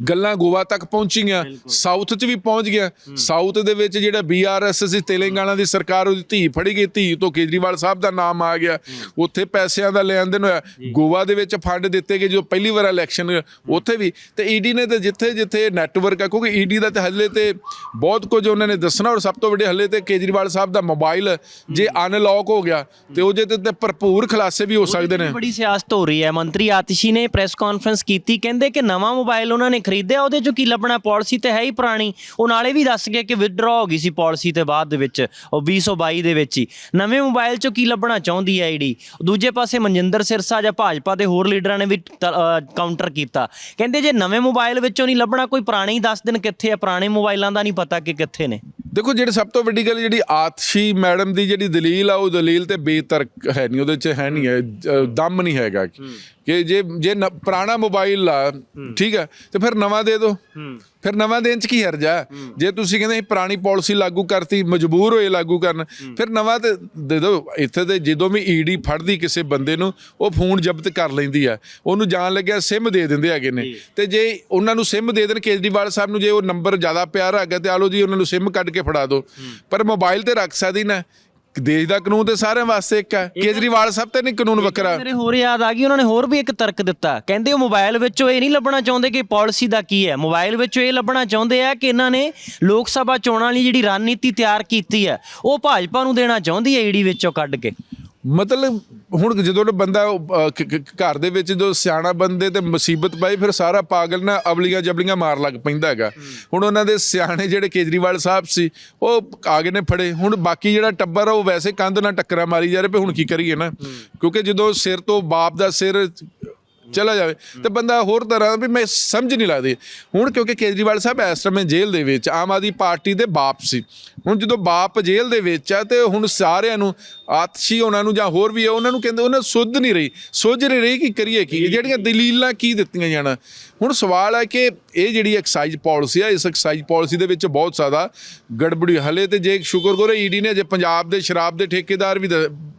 ਗੱਲਾਂ ਗੋਆ ਤੱਕ ਪਹੁੰਚੀਆਂ। ਸਾਊਥ 'ਚ ਵੀ ਪਹੁੰਚ ਗਿਆ। ਸਾਊਥ ਦੇ ਵਿੱਚ ਜਿਹੜਾ ਬੀਆਰਐਸ ਸੀ ਤੇਲੰਗਾਨਾ ਦੀ ਸਰਕਾਰ ਉਹਦੀ ਧੀ ਫੜੀ ਗਈ। ਧੀ ਤੋਂ ਕੇਜਰੀਵਾਲ ਸਾਹਿਬ ਦਾ ਨਾਮ ਆ ਗਿਆ। ਉੱਥੇ ਪੈਸਿਆਂ ਦਾ ਲੈਣ ਦੇਣ ਹੋਇਆ ਗੋਆ ਦੇ ਵਿੱਚ ਫੰਡ ਦਿੱਤੇ ਗਏ ਜੋ ਪਹਿਲੀ ਵਾਰ ਇਲੈਕਸ਼ਨ ਉੱਥੇ ਵੀ। ਤੇ ਈਡੀ ਨੇ ਤੇ ਜਿੱਥੇ ਜਿੱਥੇ ਨੈਟਵਰਕ ਆ ਕਿਉਂਕਿ ਈਡੀ ਦਾ ਤੇ ਹੱਲੇ ਤੇ ਬਹੁਤ ਕੁਝ ਉਹਨਾਂ ਨੇ ਦੱਸਣਾ। ਔਰ ਸਭ ਤੋਂ ਵੱਡੇ ਹੱਲੇ ਤੇ ਕੇਜਰੀਵਾਲ ਸਾਹਿਬ ਦਾ ਮੋਬਾਈਲ ਜੇ ਅਨਲੌਕ ਹੋ ਗਿਆ ਤੇ ਉਹਦੇ ਤੇ ਤੇ ਭਰਪੂਰ ਖੁਲਾਸੇ ਵੀ ਹੋ ਸਕਦੇ ਨੇ। ਬੜੀ ਸਿਆਸਤ ਹੋ ਰਹੀ ਹੈ। ਮੰਤਰੀ ਆਤਿਸ਼ੀ ਨੇ ਪ੍ਰੈਸ ਕਾਨਫਰੰਸ ਕੀਤੀ। ਕਹਿੰਦੇ ਕਿ ਨਵਾਂ ਮੋਬਾਈਲ ਉਹਨਾਂ ਨੇ ਖਰੀਦਿਆ ਉਹਦੇ ਚੋਂ ਕੀ ਲੱਭਣਾ? ਪਾਲਿਸੀ ਤੇ ਹੈ ਹੀ ਪੁਰਾਣੀ। ਉਹ ਨਾਲੇ ਵੀ ਦੱਸ ਗਏ ਕਿ ਵਿਦਡਰਾ ਹੋ ਗਈ ਸੀ ਪਾਲਿਸੀ ਤੇ ਬਾਅਦ ਦੇ ਵਿੱਚ ਉਹ 2022 ਦੇ ਵਿੱਚ ਹੀ। ਨਵੇਂ ਮੋਬਾਈਲ ਚੋਂ ਕੀ ਲੱਭਣਾ ਚਾਹੁੰਦੀ ਹੈ ਈਡੀ ਦੂਜੇ ਪਾਸੇ ਮਨਜਿੰਦਰ ਸਿਰਸਾ ਜਾਂ ਭਾਜਪਾ ਦੇ ਹੋਰ ਲੀਡਰਾਂ ਨੇ ਵੀ ਕਾਊਂਟਰ ਕੀਤਾ। ਕਹਿੰਦੇ ਜੇ ਨਵੇਂ ਮੋਬਾਈਲ ਵਿੱਚੋਂ ਨਹੀਂ ਲੱਭਣਾ ਕੋਈ ਪੁਰਾਣੇ ਹੀ ਦੱਸ ਦੇਣ ਕਿੱਥੇ ਆ? ਪੁਰਾਣੇ ਮੋਬਾਈਲਾਂ ਦਾ ਨਹੀਂ ਪਤਾ ਕਿ ਕਿੱਥੇ ਨੇ। ਦੇਖੋ ਜਿਹੜੀ ਸਭ ਤੋਂ ਵੱਡੀ ਗੱਲ ਜਿਹੜੀ ਆਤਸ਼ੀ ਮੈਡਮ ਦੀ ਜਿਹੜੀ ਦਲੀਲ ਆ ਉਹ ਦਲੀਲ ਤੇ ਬੇਤਰਕ ਹੈ ਨਹੀਂ ਉਹਦੇ ਚ ਹੈ ਨਹੀਂ ਹੈ ਦਮ ਨਹੀਂ ਹੈਗਾ। ਕਿ ਜੇ ਜੇ ਨ- ਪੁਰਾਣਾ ਮੋਬਾਈਲ ਆ ਠੀਕ ਹੈ ਤੇ ਫਿਰ ਨਵਾਂ ਦੇ ਦਿਓ ਫਿਰ ਨਵਾਂ ਦੇਣ ਚ ਕੀ ਹਰਜਾ ਜੇ ਤੁਸੀਂ ਕਹਿੰਦੇ ਅਸੀਂ ਪੁਰਾਣੀ ਪਾਲਿਸੀ ਲਾਗੂ ਕਰਤੀ ਮਜਬੂਰ ਹੋਏ ਲਾਗੂ ਕਰਨ ਫਿਰ ਨਵਾਂ ਤੇ ਦੇ ਦਿਓ ਇੱਥੇ ਤੇ ਜਦੋਂ ਵੀ ਈਡੀ ਫੜਦੀ ਕਿਸੇ ਬੰਦੇ ਨੂੰ ਉਹ ਫੋਨ ਜ਼ਬਤ ਕਰ ਲੈਂਦੀ ਆ ਉਹਨੂੰ ਜਾਣ ਲੱਗਿਆ ਸਿਮ ਦੇ ਦਿੰਦੇ ਹੈਗੇ ਨੇ। ਤੇ ਜੇ ਉਹਨਾਂ ਨੂੰ ਸਿਮ ਦੇ ਦੇਣ ਕੇਜਰੀਵਾਲ ਸਾਹਿਬ ਨੂੰ ਜੇ ਉਹ ਨੰਬਰ ਜ਼ਿਆਦਾ ਪਿਆਰਾ ਹੈਗਾ ਤੇ ਆਲੋ ਜੀ ਉਹਨਾਂ ਨੂੰ ਸਿਮ ਕੱਢ ਕੇ ਫੜਾ ਦਿਓ ਪਰ ਮੋਬਾਈਲ ਤੇ ਰੱਖ ਸਕਦੀ ਨਾ। ਦੇਸ਼ ਦਾ ਕਾਨੂੰਨ ਤੇ ਸਾਰਿਆਂ ਵਾਸਤੇ ਇੱਕ ਹੈ। ਕੇਜਰੀਵਾਲ ਸਾਹਿਬ ਤੇ ਨਹੀਂ ਕਾਨੂੰਨ ਵੱਖਰਾ। ਮੇਰੇ ਹੋਰ ਯਾਦ ਆ ਗਈ ਉਹਨਾਂ ਨੇ ਹੋਰ ਵੀ ਇੱਕ ਤਰਕ ਦਿੱਤਾ। ਕਹਿੰਦੇ ਉਹ ਮੋਬਾਈਲ ਵਿੱਚੋਂ ਇਹ ਨਹੀਂ ਲੱਭਣਾ ਚਾਹੁੰਦੇ ਕਿ ਪਾਲਿਸੀ ਦਾ ਕੀ ਹੈ। ਮੋਬਾਈਲ ਵਿੱਚੋਂ ਇਹ ਲੱਭਣਾ ਚਾਹੁੰਦੇ ਆ ਕਿ ਇਹਨਾਂ ਨੇ ਲੋਕ ਸਭਾ ਚੋਣਾਂ ਲਈ ਜਿਹੜੀ ਰਣਨੀਤੀ ਤਿਆਰ ਕੀਤੀ ਹੈ ਉਹ ਭਾਜਪਾ ਨੂੰ ਦੇਣਾ ਚਾਹੁੰਦੀ ਹੈ ਈਡੀ ਵਿੱਚੋਂ ਕੱਢ ਕੇ। ਮਤਲਬ ਹੁਣ ਜਦੋਂ ਬੰਦਾ ਘਰ ਦੇ ਵਿੱਚ ਜੋ ਸਿਆਣਾ ਬੰਦੇ ਤੇ ਮੁਸੀਬਤ ਪਈ ਫਿਰ ਸਾਰਾ ਪਾਗਲ ਨਾ ਅਬਲੀਆਂ ਜਬਲੀਆਂ ਮਾਰ ਲੱਗ ਪੈਂਦਾ ਹੈਗਾ। ਹੁਣ ਉਹਨਾਂ ਦੇ ਸਿਆਣੇ ਜਿਹੜੇ ਕੇਜਰੀਵਾਲ ਸਾਹਿਬ ਸੀ ਉਹ ਆ ਗਏ ਨੇ ਫੜੇ। ਹੁਣ ਬਾਕੀ ਜਿਹੜਾ ਟੱਬਰ ਆ ਉਹ ਵੈਸੇ ਕੰਧ ਨਾਲ ਟੱਕਰਾਂ ਮਾਰੀ ਜਾ ਰਹੇ ਵੀ ਹੁਣ ਕੀ ਕਰੀਏ ਨਾ। ਕਿਉਂਕਿ ਜਦੋਂ ਸਿਰ ਤੋਂ ਬਾਪ ਦਾ ਸਿਰ ਚਲਾ ਜਾਵੇ ਤੇ ਬੰਦਾ ਹੋਰ ਤਰ੍ਹਾਂ ਵੀ ਮੈਂ ਸਮਝ ਨਹੀਂ ਲੱਗਦੀ। ਹੁਣ ਕਿਉਂਕਿ ਕੇਜਰੀਵਾਲ ਸਾਹਿਬ ਇਸ ਸਮੇਂ ਜੇਲ੍ਹ ਦੇ ਵਿੱਚ ਆਮ ਆਦਮੀ ਪਾਰਟੀ ਦੇ ਬਾਪ ਸੀ। ਹੁਣ ਜਦੋਂ ਬਾਪ ਜੇਲ੍ਹ ਦੇ ਵਿੱਚ ਆ ਤੇ ਹੁਣ ਸਾਰਿਆਂ ਨੂੰ ਆਤਸ਼ੀ ਉਹਨਾਂ ਨੂੰ ਜਾਂ ਹੋਰ ਵੀ ਉਹਨਾਂ ਨੂੰ ਕਹਿੰਦੇ ਉਹਨਾਂ ਸੁੱਧ ਨਹੀਂ ਰਹੀ। ਸੁੱਝ ਨਹੀਂ ਰਹੀ ਕਿ ਕਰੀਏ ਕੀ? ਜਿਹੜੀਆਂ ਦਲੀਲਾਂ ਕੀ ਦਿੱਤੀਆਂ ਜਾਣਾ? ਹੁਣ ਸਵਾਲ ਹੈ ਕਿ ਇਹ ਜਿਹੜੀ ਐਕਸਾਈਜ਼ ਪਾਲਿਸੀ ਆ ਇਸ ਐਕਸਾਈਜ਼ ਪਾਲਿਸੀ ਦੇ ਵਿੱਚ ਬਹੁਤ ਜ਼ਿਆਦਾ ਗੜਬੜੀ ਹਲੇ ਤੇ ਜੇ ਸ਼ੁਕਰ ਕਰੋ ਈਡੀ ਨੇ ਜੇ ਪੰਜਾਬ ਦੇ ਸ਼ਰਾਬ ਦੇ ਠੇਕੇਦਾਰ ਵੀ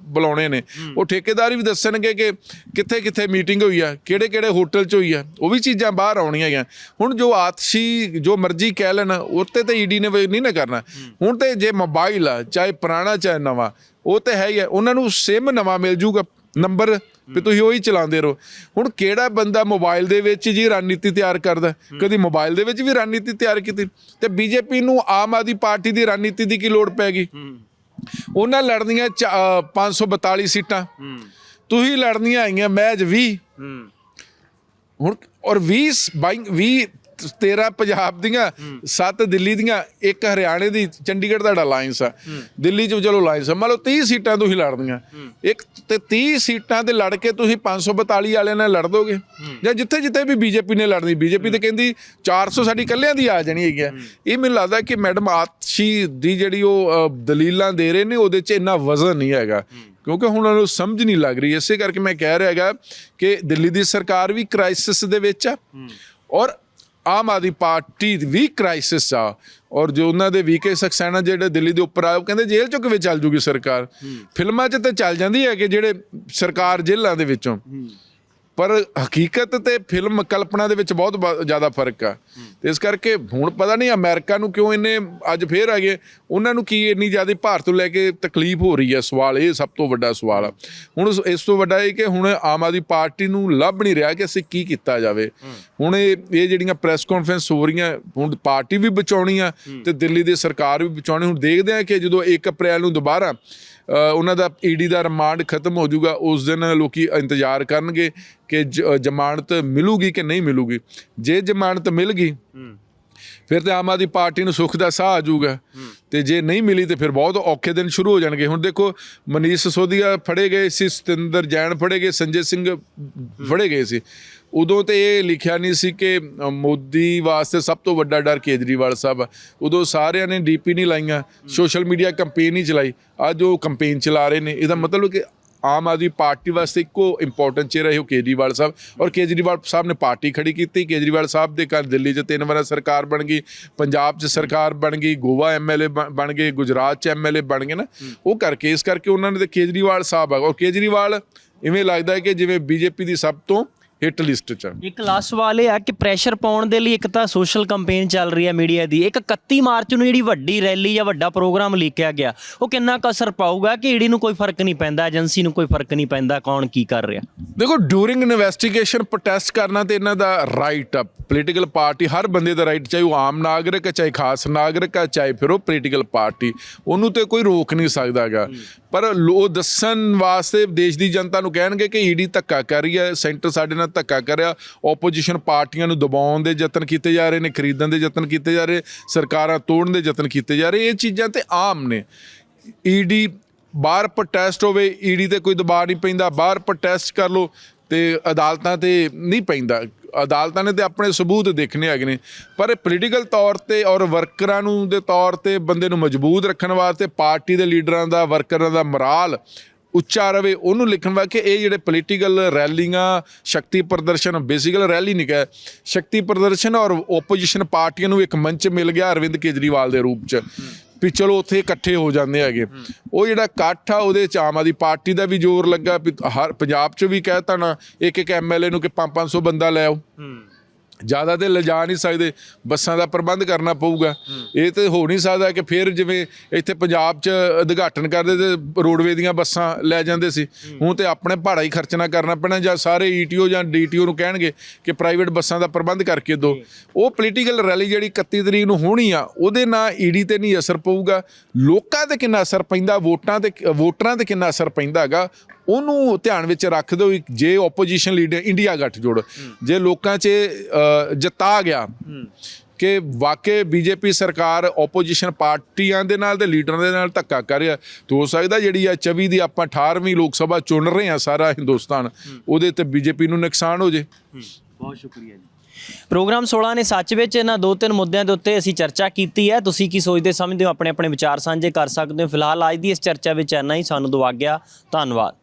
ਬੁਲਾਉਣੇ ਨੇ। ਉਹ ਠੇਕੇਦਾਰ ਵੀ ਦੱਸਣਗੇ ਕਿ ਕਿੱਥੇ ਕਿੱਥੇ ਮੀਟਿੰਗ ਹੋਈ ਆ, ਕਿਹੜੇ ਕਿਹੜੇ ਹੋਟਲ 'ਚ ਹੋਈ ਆ, ਉਹ ਵੀ ਚੀਜ਼ਾਂ ਬਾਹਰ ਆਉਣੀਆਂ ਹੈਗੀਆਂ ਹੁਣ ਜੋ ਆਤਸ਼ੀ, ਜੋ ਮਰਜ਼ੀ ਕਹਿ ਲੈਣ, ਉੱਤੇ ਤੇ ਈਡੀ ਨੇ ਨਹੀਂ ਨਾ ਕਰਨਾ। ਹੁਣ ਤੇ ਜੇ ਮੋਬਾਈਲ ਆ, ਚਾਹੇ ਪੁਰਾਣਾ ਚਾਹੇ ਨਵਾਂ, ਉਹ ਤੇ ਹੈ ਹੀ ਆ। ਉਹਨਾਂ ਨੂੰ ਸਿਮ ਨਵਾਂ ਮਿਲ ਜੂਗਾ, ਨੰਬਰ, ਵੀ ਤੁਸੀਂ ਉਹੀ ਚਲਾਉਂਦੇ ਰਹੋ। ਹੁਣ ਕਿਹੜਾ ਬੰਦਾ ਮੋਬਾਈਲ ਦੇ ਵਿੱਚ ਜੀ ਰਣਨੀਤੀ ਤਿਆਰ ਕਰਦਾ? ਕਦੀ ਮੋਬਾਈਲ ਦੇ ਵਿੱਚ ਵੀ ਰਣਨੀਤੀ ਤਿਆਰ ਕੀਤੀ। ਤੇ ਬੀਜੇਪੀ ਨੂੰ ਆਮ ਆਦਮੀ ਪਾਰਟੀ ਦੀ ਰਣਨੀਤੀ ਦੀ ਕੀ ਲੋੜ ਪੈ ਗਈ? ਉਹਨਾਂ ਲੜਨੀਆਂ ਚ- ਅ, 542 ਸੀਟਾਂ। ਤੁਸੀਂ ਲੜਨੀਆਂ ਆਈਆਂ ਮੈਚ 20 ਹੁਣ ਔਰ 20 22 20 13 ਪੰਜਾਬ ਦੀਆਂ 7 ਦਿੱਲੀ ਦੀਆਂ ਇੱਕ ਹਰਿਆਣੇ ਦੀ ਚੰਡੀਗੜ੍ਹ ਦਾ ਅਲਾਈਅੰਸ ਆ ਦਿੱਲੀ 'ਚ ਚਲੋ ਅਲਾਈਅੰਸ ਆ ਮੰਨ ਲਓ 30 ਸੀਟਾਂ ਤੁਸੀਂ ਲੜਨੀਆਂ ਇੱਕ ਤੇ 30 ਸੀਟਾਂ ਤੇ ਲੜ ਕੇ ਤੁਸੀਂ 542 ਵਾਲਿਆਂ ਨਾਲ ਲੜ ਦੋਗੇ। ਜਾਂ ਜਿੱਥੇ ਜਿੱਥੇ ਵੀ ਬੀਜੇਪੀ ਨੇ ਲੜਨੀ ਬੀਜੇਪੀ ਤੇ ਕਹਿੰਦੀ 400 ਸਾਡੀ ਕੱਲਿਆਂ ਦੀ ਆ ਜਾਣੀ ਹੈਗੀ ਆ। ਇਹ ਮੈਨੂੰ ਲੱਗਦਾ ਕਿ ਮੈਡਮ ਆਤਸ਼ੀ ਦੀ ਜਿਹੜੀ ਉਹ ਦਲੀਲਾਂ ਦੇ ਰਹੇ ਨੇ ਉਹਦੇ 'ਚ ਇੰਨਾ ਵਜ਼ਨ ਨਹੀਂ ਹੈਗਾ। ਕਿਉਂਕਿ ਹੁਣ ਉਹਨਾਂ ਨੂੰ ਸਮਝ ਨਹੀਂ ਲੱਗ ਰਹੀ। ਇਸੇ ਕਰਕੇ ਮੈਂ ਕਹਿ ਰਿਹਾ ਹੈਗਾ ਕਿ ਦਿੱਲੀ ਦੀ ਸਰਕਾਰ ਵੀ ਕ੍ਰਾਈਸਿਸ ਦੇ ਵਿੱਚ ਆ। ਔਰ ਆਮ ਆਦਮੀ ਪਾਰਟੀ ਵੀ ਕ੍ਰਾਈਸਿਸ ਆ ਔਰ ਜੋ ਉਹਨਾਂ ਦੇ ਵੀਕੇ ਸਕਸੈਨਾ ਜਿਹੜੇ ਦਿੱਲੀ ਦੇ ਉੱਪਰ ਆ ਉਹ ਕਹਿੰਦੇ ਜੇਲ੍ਹ ਚੋਂ ਕਿਵੇਂ ਚੱਲ ਜੂਗੀ ਸਰਕਾਰ। ਫਿਲਮਾਂ 'ਚ ਤਾਂ ਚੱਲ ਜਾਂਦੀ ਹੈ ਕਿ ਜਿਹੜੇ ਸਰਕਾਰ ਜੇਲ੍ਹਾਂ ਦੇ ਵਿੱਚੋਂ। ਪਰ ਹਕੀਕਤ ਤੇ ਫਿਲਮ ਕਲਪਨਾ ਦੇ ਵਿੱਚ ਬਹੁਤ ਬ- ਜ਼ਿਆਦਾ ਫ਼ਰਕ ਆ। ਤੇ ਇਸ ਕਰਕੇ ਹੁਣ ਪਤਾ ਨਹੀਂ ਅਮਰੀਕਾ ਨੂੰ ਕਿਉਂ ਇੰਨੇ ਅੱਜ ਫੇਰ ਆ ਗਏ। ਉਹਨਾਂ ਨੂੰ ਕੀ ਇੰਨੀ ਜ਼ਿਆਦਾ ਭਾਰਤ ਨੂੰ ਲੈ ਕੇ ਤਕਲੀਫ ਹੋ ਰਹੀ ਹੈ ਸਵਾਲ, ਇਹ ਸਭ ਤੋਂ ਵੱਡਾ ਸਵਾਲ ਆ। ਹੁਣ ਇਸ ਤੋਂ ਵੱਡਾ ਇਹ ਕਿ ਹੁਣ ਆਮ ਆਦਮੀ ਪਾਰਟੀ ਨੂੰ ਲੱਭ ਨਹੀਂ ਰਿਹਾ ਕਿ ਅਸੀਂ ਕੀ ਕੀਤਾ ਜਾਵੇ। ਹੁਣ ਇਹ ਇਹ ਜਿਹੜੀਆਂ ਪ੍ਰੈਸ ਕਾਨਫਰੰਸ ਹੋ ਰਹੀਆਂ, ਹੁਣ ਪਾਰਟੀ ਵੀ ਬਚਾਉਣੀ ਆ ਤੇ ਦਿੱਲੀ ਦੀ ਸਰਕਾਰ ਵੀ ਬਚਾਉਣੀ। ਹੁਣ ਦੇਖਦੇ ਆ ਕਿ ਜਦੋਂ 1 ਅਪ੍ਰੈਲ ਨੂੰ ਦੁਬਾਰਾ ਉਹਨਾਂ ਦਾ ਈਡੀ ਦਾ ਰਿਮਾਂਡ ਖਤਮ ਹੋ ਜਾਊਗਾ ਉਸ ਦਿਨ ਲੋਕੀ ਇੰਤਜ਼ਾਰ ਕਰਨਗੇ ਕਿ ਜ਼ਮਾਨਤ ਮਿਲੂਗੀ ਕਿ ਨਹੀਂ ਮਿਲੂਗੀ। ਜੇ ਜ਼ਮਾਨਤ ਮਿਲ ਗਈ ਫਿਰ ਤੇ ਆਮ ਆਦਮੀ ਪਾਰਟੀ ਨੂੰ ਸੁੱਖ ਦਾ ਸਾਹ ਆ ਜਾਊਗਾ। ਤੇ ਜੇ ਨਹੀਂ ਮਿਲੀ ਤੇ ਫਿਰ ਬਹੁਤ ਔਖੇ ਦਿਨ ਸ਼ੁਰੂ ਹੋ ਜਾਣਗੇ। ਹੁਣ ਦੇਖੋ ਮਨੀਸ਼ ਸਿਸੋਦੀਆ ਫੜੇ ਗਏ ਸੀ ਸਤਿੰਦਰ ਜੈਨ ਫੜੇ ਗਏ ਸੰਜੇ ਸਿੰਘ ਫੜੇ ਗਏ ਸੀ। ਉਦੋਂ ਤੇ ਇਹ ਲਿਖਿਆ ਨਹੀਂ ਸੀ ਕਿ ਮੋਦੀ ਵਾਸਤੇ ਸਭ ਤੋਂ ਵੱਡਾ ਡਰ ਕੇਜਰੀਵਾਲ ਸਾਹਿਬ ਆ। ਉਦੋਂ ਸਾਰਿਆਂ ਨੇ ਡੀਪੀ ਨਹੀਂ ਲਾਈਆਂ, ਸੋਸ਼ਲ ਮੀਡੀਆ ਕੰਪੇਨ ਨਹੀਂ ਚਲਾਈ। ਅੱਜ ਉਹ ਕੰਪੇਨ ਚਲਾ ਰਹੇ ਨੇ। ਇਹਦਾ ਮਤਲਬ ਕਿ ਆਮ ਆਦਮੀ ਪਾਰਟੀ ਵਾਸਤੇ ਇੱਕੋ ਇੰਪੋਰਟੈਂਟ ਚਿਹਰਾ ਹੈ ਉਹ ਕੇਜਰੀਵਾਲ ਸਾਹਿਬ। ਔਰ ਕੇਜਰੀਵਾਲ ਸਾਹਿਬ ਨੇ ਪਾਰਟੀ ਖੜੀ ਕੀਤੀ। ਕੇਜਰੀਵਾਲ ਸਾਹਿਬ ਦੇ ਘਰ ਦਿੱਲੀ 'ਚ ਤਿੰਨ ਵਾਰ ਸਰਕਾਰ ਬਣ ਗਈ। ਪੰਜਾਬ 'ਚ ਸਰਕਾਰ ਬਣ ਗਈ। ਗੋਵਾ ਐਮਐਲਏ ਬਣ ਗਏ। ਗੁਜਰਾਤ 'ਚ ਐਮਐਲਏ ਬਣ ਗਏ ਨਾ। ਉਹ ਕਰਕੇ ਇਸ ਕਰਕੇ ਉਹਨਾਂ ਨੇ ਤੇ ਕੇਜਰੀਵਾਲ ਸਾਹਿਬ ਆ। ਔਰ ਕੇਜਰੀਵਾਲ ਇਵੇਂ ਲੱਗਦਾ ਹੈ ਕਿ ਜਿਵੇਂ ਬੀਜੇਪੀ ਦੀ ਸਭ ਤੋਂ ਹਿੱਟ ਲਿਸਟ 'ਚ। ਆ ਇੱਕ ਲਾਸਟ ਸਵਾਲ ਇਹ ਆ ਕਿ ਪ੍ਰੈਸ਼ਰ ਪਾਉਣ ਦੇ ਲਈ ਇੱਕ ਤਾਂ ਸੋਸ਼ਲ ਕੈਂਪੇਨ ਚੱਲ ਰਹੀ ਹੈ ਮੀਡੀਆ ਦੀ। ਇੱਕ 31 ਮਾਰਚ ਨੂੰ ਜਿਹੜੀ ਵੱਡੀ ਰੈਲੀ ਜਾਂ ਵੱਡਾ ਪ੍ਰੋਗਰਾਮ ਲਿਖਿਆ ਗਿਆ ਉਹ ਕਿੰਨਾ ਕੁ ਅਸਰ ਪਾਊਗਾ ਕਿ ਈਡੀ ਨੂੰ ਕੋਈ ਫ਼ਰਕ ਨਹੀਂ ਪੈਂਦਾ ਏਜੰਸੀ ਨੂੰ ਕੋਈ ਫ਼ਰਕ ਨਹੀਂ ਪੈਂਦਾ ਕੌਣ ਕੀ ਕਰ ਰਿਹਾ? ਦੇਖੋ ਡੂਰਿੰਗ ਇਨਵੈਸਟੀਗੇਸ਼ਨ ਪ੍ਰੋਟੈਸਟ ਕਰਨਾ ਤੇ ਇਹਨਾਂ ਦਾ ਰਾਈਟ ਆ। ਪੋਲੀਟੀਕਲ ਪਾਰਟੀ ਹਰ ਬੰਦੇ ਦਾ ਰਾਈਟ ਚਾਹੇ ਉਹ ਆਮ ਨਾਗਰਿਕ ਹੈ ਚਾਹੇ ਖਾਸ ਨਾਗਰਿਕ ਹੈ ਚਾਹੇ ਫਿਰ ਉਹ ਪੋਲੀਟੀਕਲ ਪਾਰਟੀ ਉਹਨੂੰ ਤੇ ਕੋਈ ਰੋਕ ਨਹੀਂ ਸਕਦਾਗਾ ਪਰ ਲੋ ਦੱਸਣ ਵਾਸਤੇ ਦੇਸ਼ ਦੀ ਜਨਤਾ ਨੂੰ ਕਹਿਣਗੇ ਕਿ ਈਡੀ ਧੱਕਾ ਕਰ ਰਹੀ ਹੈ, ਸੈਂਟਰ ਸਾਡੇ ਨਾਲ ਧੱਕਾ ਕਰ ਰਿਹਾ ਆਪੋਜੀਸ਼ਨ ਪਾਰਟੀਆਂ ਨੂੰ ਦਬਾਉਣ ਦੇ ਯਤਨ ਕੀਤੇ ਜਾ ਰਹੇ ਨੇ, ਖਰੀਦਣ ਦੇ ਯਤਨ ਕੀਤੇ ਜਾ ਰਹੇ, ਸਰਕਾਰਾਂ ਤੋੜਨ ਦੇ ਯਤਨ ਕੀਤੇ ਜਾ ਰਹੇ, ਇਹ ਚੀਜ਼ਾਂ ਤੇ ਆਮ ਨੇ। ਈਡੀ ਬਾਹਰ ਪ੍ਰੋਟੈਸਟ ਹੋਵੇ, ਈਡੀ ਤੇ ਕੋਈ ਦਬਾਅ ਨਹੀਂ ਪੈਂਦਾ, ਬਾਹਰ ਪ੍ਰੋਟੈਸਟ ਕਰ ਲੋ ਤੇ ਅਦਾਲਤਾਂ ਤੇ ਨਹੀਂ ਪੈਂਦਾ। ਅਦਾਲਤਾਂ ਨੇ ਤੇ ਆਪਣੇ ਸਬੂਤ ਦੇਖਣੇ ਹੈਗੇ ਨੇ। ਪਰ ਪੋਲੀਟੀਕਲ ਤੌਰ ਤੇ ਔਰ ਵਰਕਰਾਂ ਨੂੰ ਦੇ ਤੌਰ ਤੇ ਬੰਦੇ ਨੂੰ ਮਜ਼ਬੂਤ ਰੱਖਣ ਵਾਸਤੇ, ਪਾਰਟੀ ਦੇ ਲੀਡਰਾਂ ਦਾ ਵਰਕਰਾਂ ਦਾ ਮਰਾਲ ਉੱਚਾ ਰਵੇ, ਉਹਨੂੰ ਲਿਖਣ ਵਾ ਕਿ ਇਹ ਜਿਹੜੇ ਪੋਲੀਟੀਕਲ ਰੈਲੀਆਂ ਸ਼ਕਤੀ ਪ੍ਰਦਰਸ਼ਨ ਬੇਸਿਕਲ ਰੈਲੀ ਨਹੀਂ ਕਹੇ। ਸ਼ਕਤੀ ਪ੍ਰਦਰਸ਼ਨ ਔਰ ਆਪੋਜੀਸ਼ਨ ਪਾਰਟੀਆਂ ਨੂੰ ਇੱਕ ਮੰਚ ਮਿਲ ਗਿਆ ਅਰਵਿੰਦ ਕੇਜਰੀਵਾਲ ਦੇ ਰੂਪ 'ਚ। ਵੀ ਚਲੋ ਉੱਥੇ ਇਕੱਠੇ ਹੋ ਜਾਂਦੇ ਹੈਗੇ। ਉਹ ਜਿਹੜਾ ਇਕੱਠ ਆ ਉਹਦੇ ਚ ਆਮ ਆਦਮੀ ਪਾਰਟੀ ਦਾ ਵੀ ਜ਼ੋਰ ਲੱਗਾ ਵੀ ਹਰ ਪੰਜਾਬ 'ਚ ਵੀ ਕਹਿਤਾ ਨਾ ਇੱਕ ਇੱਕ ਐਮਐਲਏ ਨੂੰ ਕਿ 5-500 ਬੰਦਾ ਲੈ ਆਓ। ਜ਼ਿਆਦਾ ਤੇ ਲਿਜਾ ਨਹੀਂ ਸਕਦੇ ਬੱਸਾਂ ਦਾ ਪ੍ਰਬੰਧ ਕਰਨਾ ਪਊਗਾ। ਇਹ ਤੇ ਹੋ ਨਹੀਂ ਸਕਦਾ ਕਿ ਫਿਰ ਜਿਵੇਂ ਇੱਥੇ ਪੰਜਾਬ 'ਚ ਉਦਘਾਟਨ ਕਰਦੇ ਤੇ ਰੋਡਵੇ ਦੀਆਂ ਬੱਸਾਂ ਲੈ ਜਾਂਦੇ ਸੀ। ਹੁਣ ਤੇ ਆਪਣੇ ਭਾੜਾ ਹੀ ਖਰਚਣਾ ਕਰਨਾ ਪੈਣਾ ਜਾਂ ਸਾਰੇ ਈਟੀਓ ਜਾਂ ਡੀਟੀਓ ਨੂੰ ਕਹਿਣਗੇ ਕਿ ਪ੍ਰਾਈਵੇਟ ਬੱਸਾਂ ਦਾ ਪ੍ਰਬੰਧ ਕਰਕੇ ਦਿਓ ਉਹ ਪੋਲੀਟੀਕਲ ਰੈਲੀ ਜਿਹੜੀ 31 ਤਰੀਕ ਨੂੰ ਹੋਣੀ ਆ ਉਹਦੇ ਨਾਲ ਈਡੀ ਤੇ ਨਹੀਂ ਅਸਰ ਪਊਗਾ। ਲੋਕਾਂ ਤੇ ਕਿੰਨਾ ਅਸਰ ਪੈਂਦਾ ਵੋਟਾਂ ਤੇ ਵੋਟਰਾਂ ਤੇ ਕਿੰਨਾ ਅਸਰ ਪੈਂਦਾ ਹੈਗਾ ਉਹਨੂੰ ਧਿਆਨ ਵਿੱਚ ਰੱਖਦੇ ਹੋਏ ਜੇ ਆਪੋਜੀਸ਼ਨ ਲੀਡਰ ਇੰਡੀਆ ਗੱਠਜੋੜ ਜੇ ਲੋਕਾਂ 'ਚ ਜਿੱਤਾ ਗਿਆ ਕਿ ਵਾਕਈ ਬੀਜੇਪੀ ਸਰਕਾਰ ਆਪੋਜੀਸ਼ਨ ਪਾਰਟੀਆਂ ਦੇ ਨਾਲ ਤੇ ਲੀਡਰਾਂ ਦੇ ਨਾਲ ਧੱਕਾ ਕਰ ਰਿਹਾ ਤਾਂ ਹੋ ਸਕਦਾ ਜਿਹੜੀ ਆ 24 ਦੀ ਆਪਾਂ 18ਵੀਂ ਲੋਕ ਸਭਾ ਚੁਣ ਰਹੇ ਆ ਸਾਰਾ ਹਿੰਦੁਸਤਾਨ ਉਹਦੇ ਤੇ ਬੀਜੇਪੀ ਨੂੰ ਨੁਕਸਾਨ ਹੋ ਜੇ। ਬਹੁਤ ਸ਼ੁਕਰੀਆ ਜੀ। ਪ੍ਰੋਗਰਾਮ 16 ਨੇ ਸੱਚ ਵਿੱਚ ਇਹਨਾਂ ਦੋ ਤਿੰਨ ਮੁੱਦਿਆਂ ਦੇ ਉੱਤੇ ਅਸੀਂ ਚਰਚਾ ਕੀਤੀ ਹੈ। ਤੁਸੀਂ ਕੀ ਸੋਚਦੇ ਸਮਝਦੇ ਹੋ ਆਪਣੇ ਆਪਣੇ ਵਿਚਾਰ ਸਾਂਝੇ ਕਰ ਸਕਦੇ ਹੋ। ਫਿਲਹਾਲ ਅੱਜ ਦੀ ਇਸ ਚਰਚਾ ਵਿੱਚ ਇੰਨਾ ਹੀ। ਸਾਨੂੰ ਦਵਾ ਗਿਆ। ਧੰਨਵਾਦ।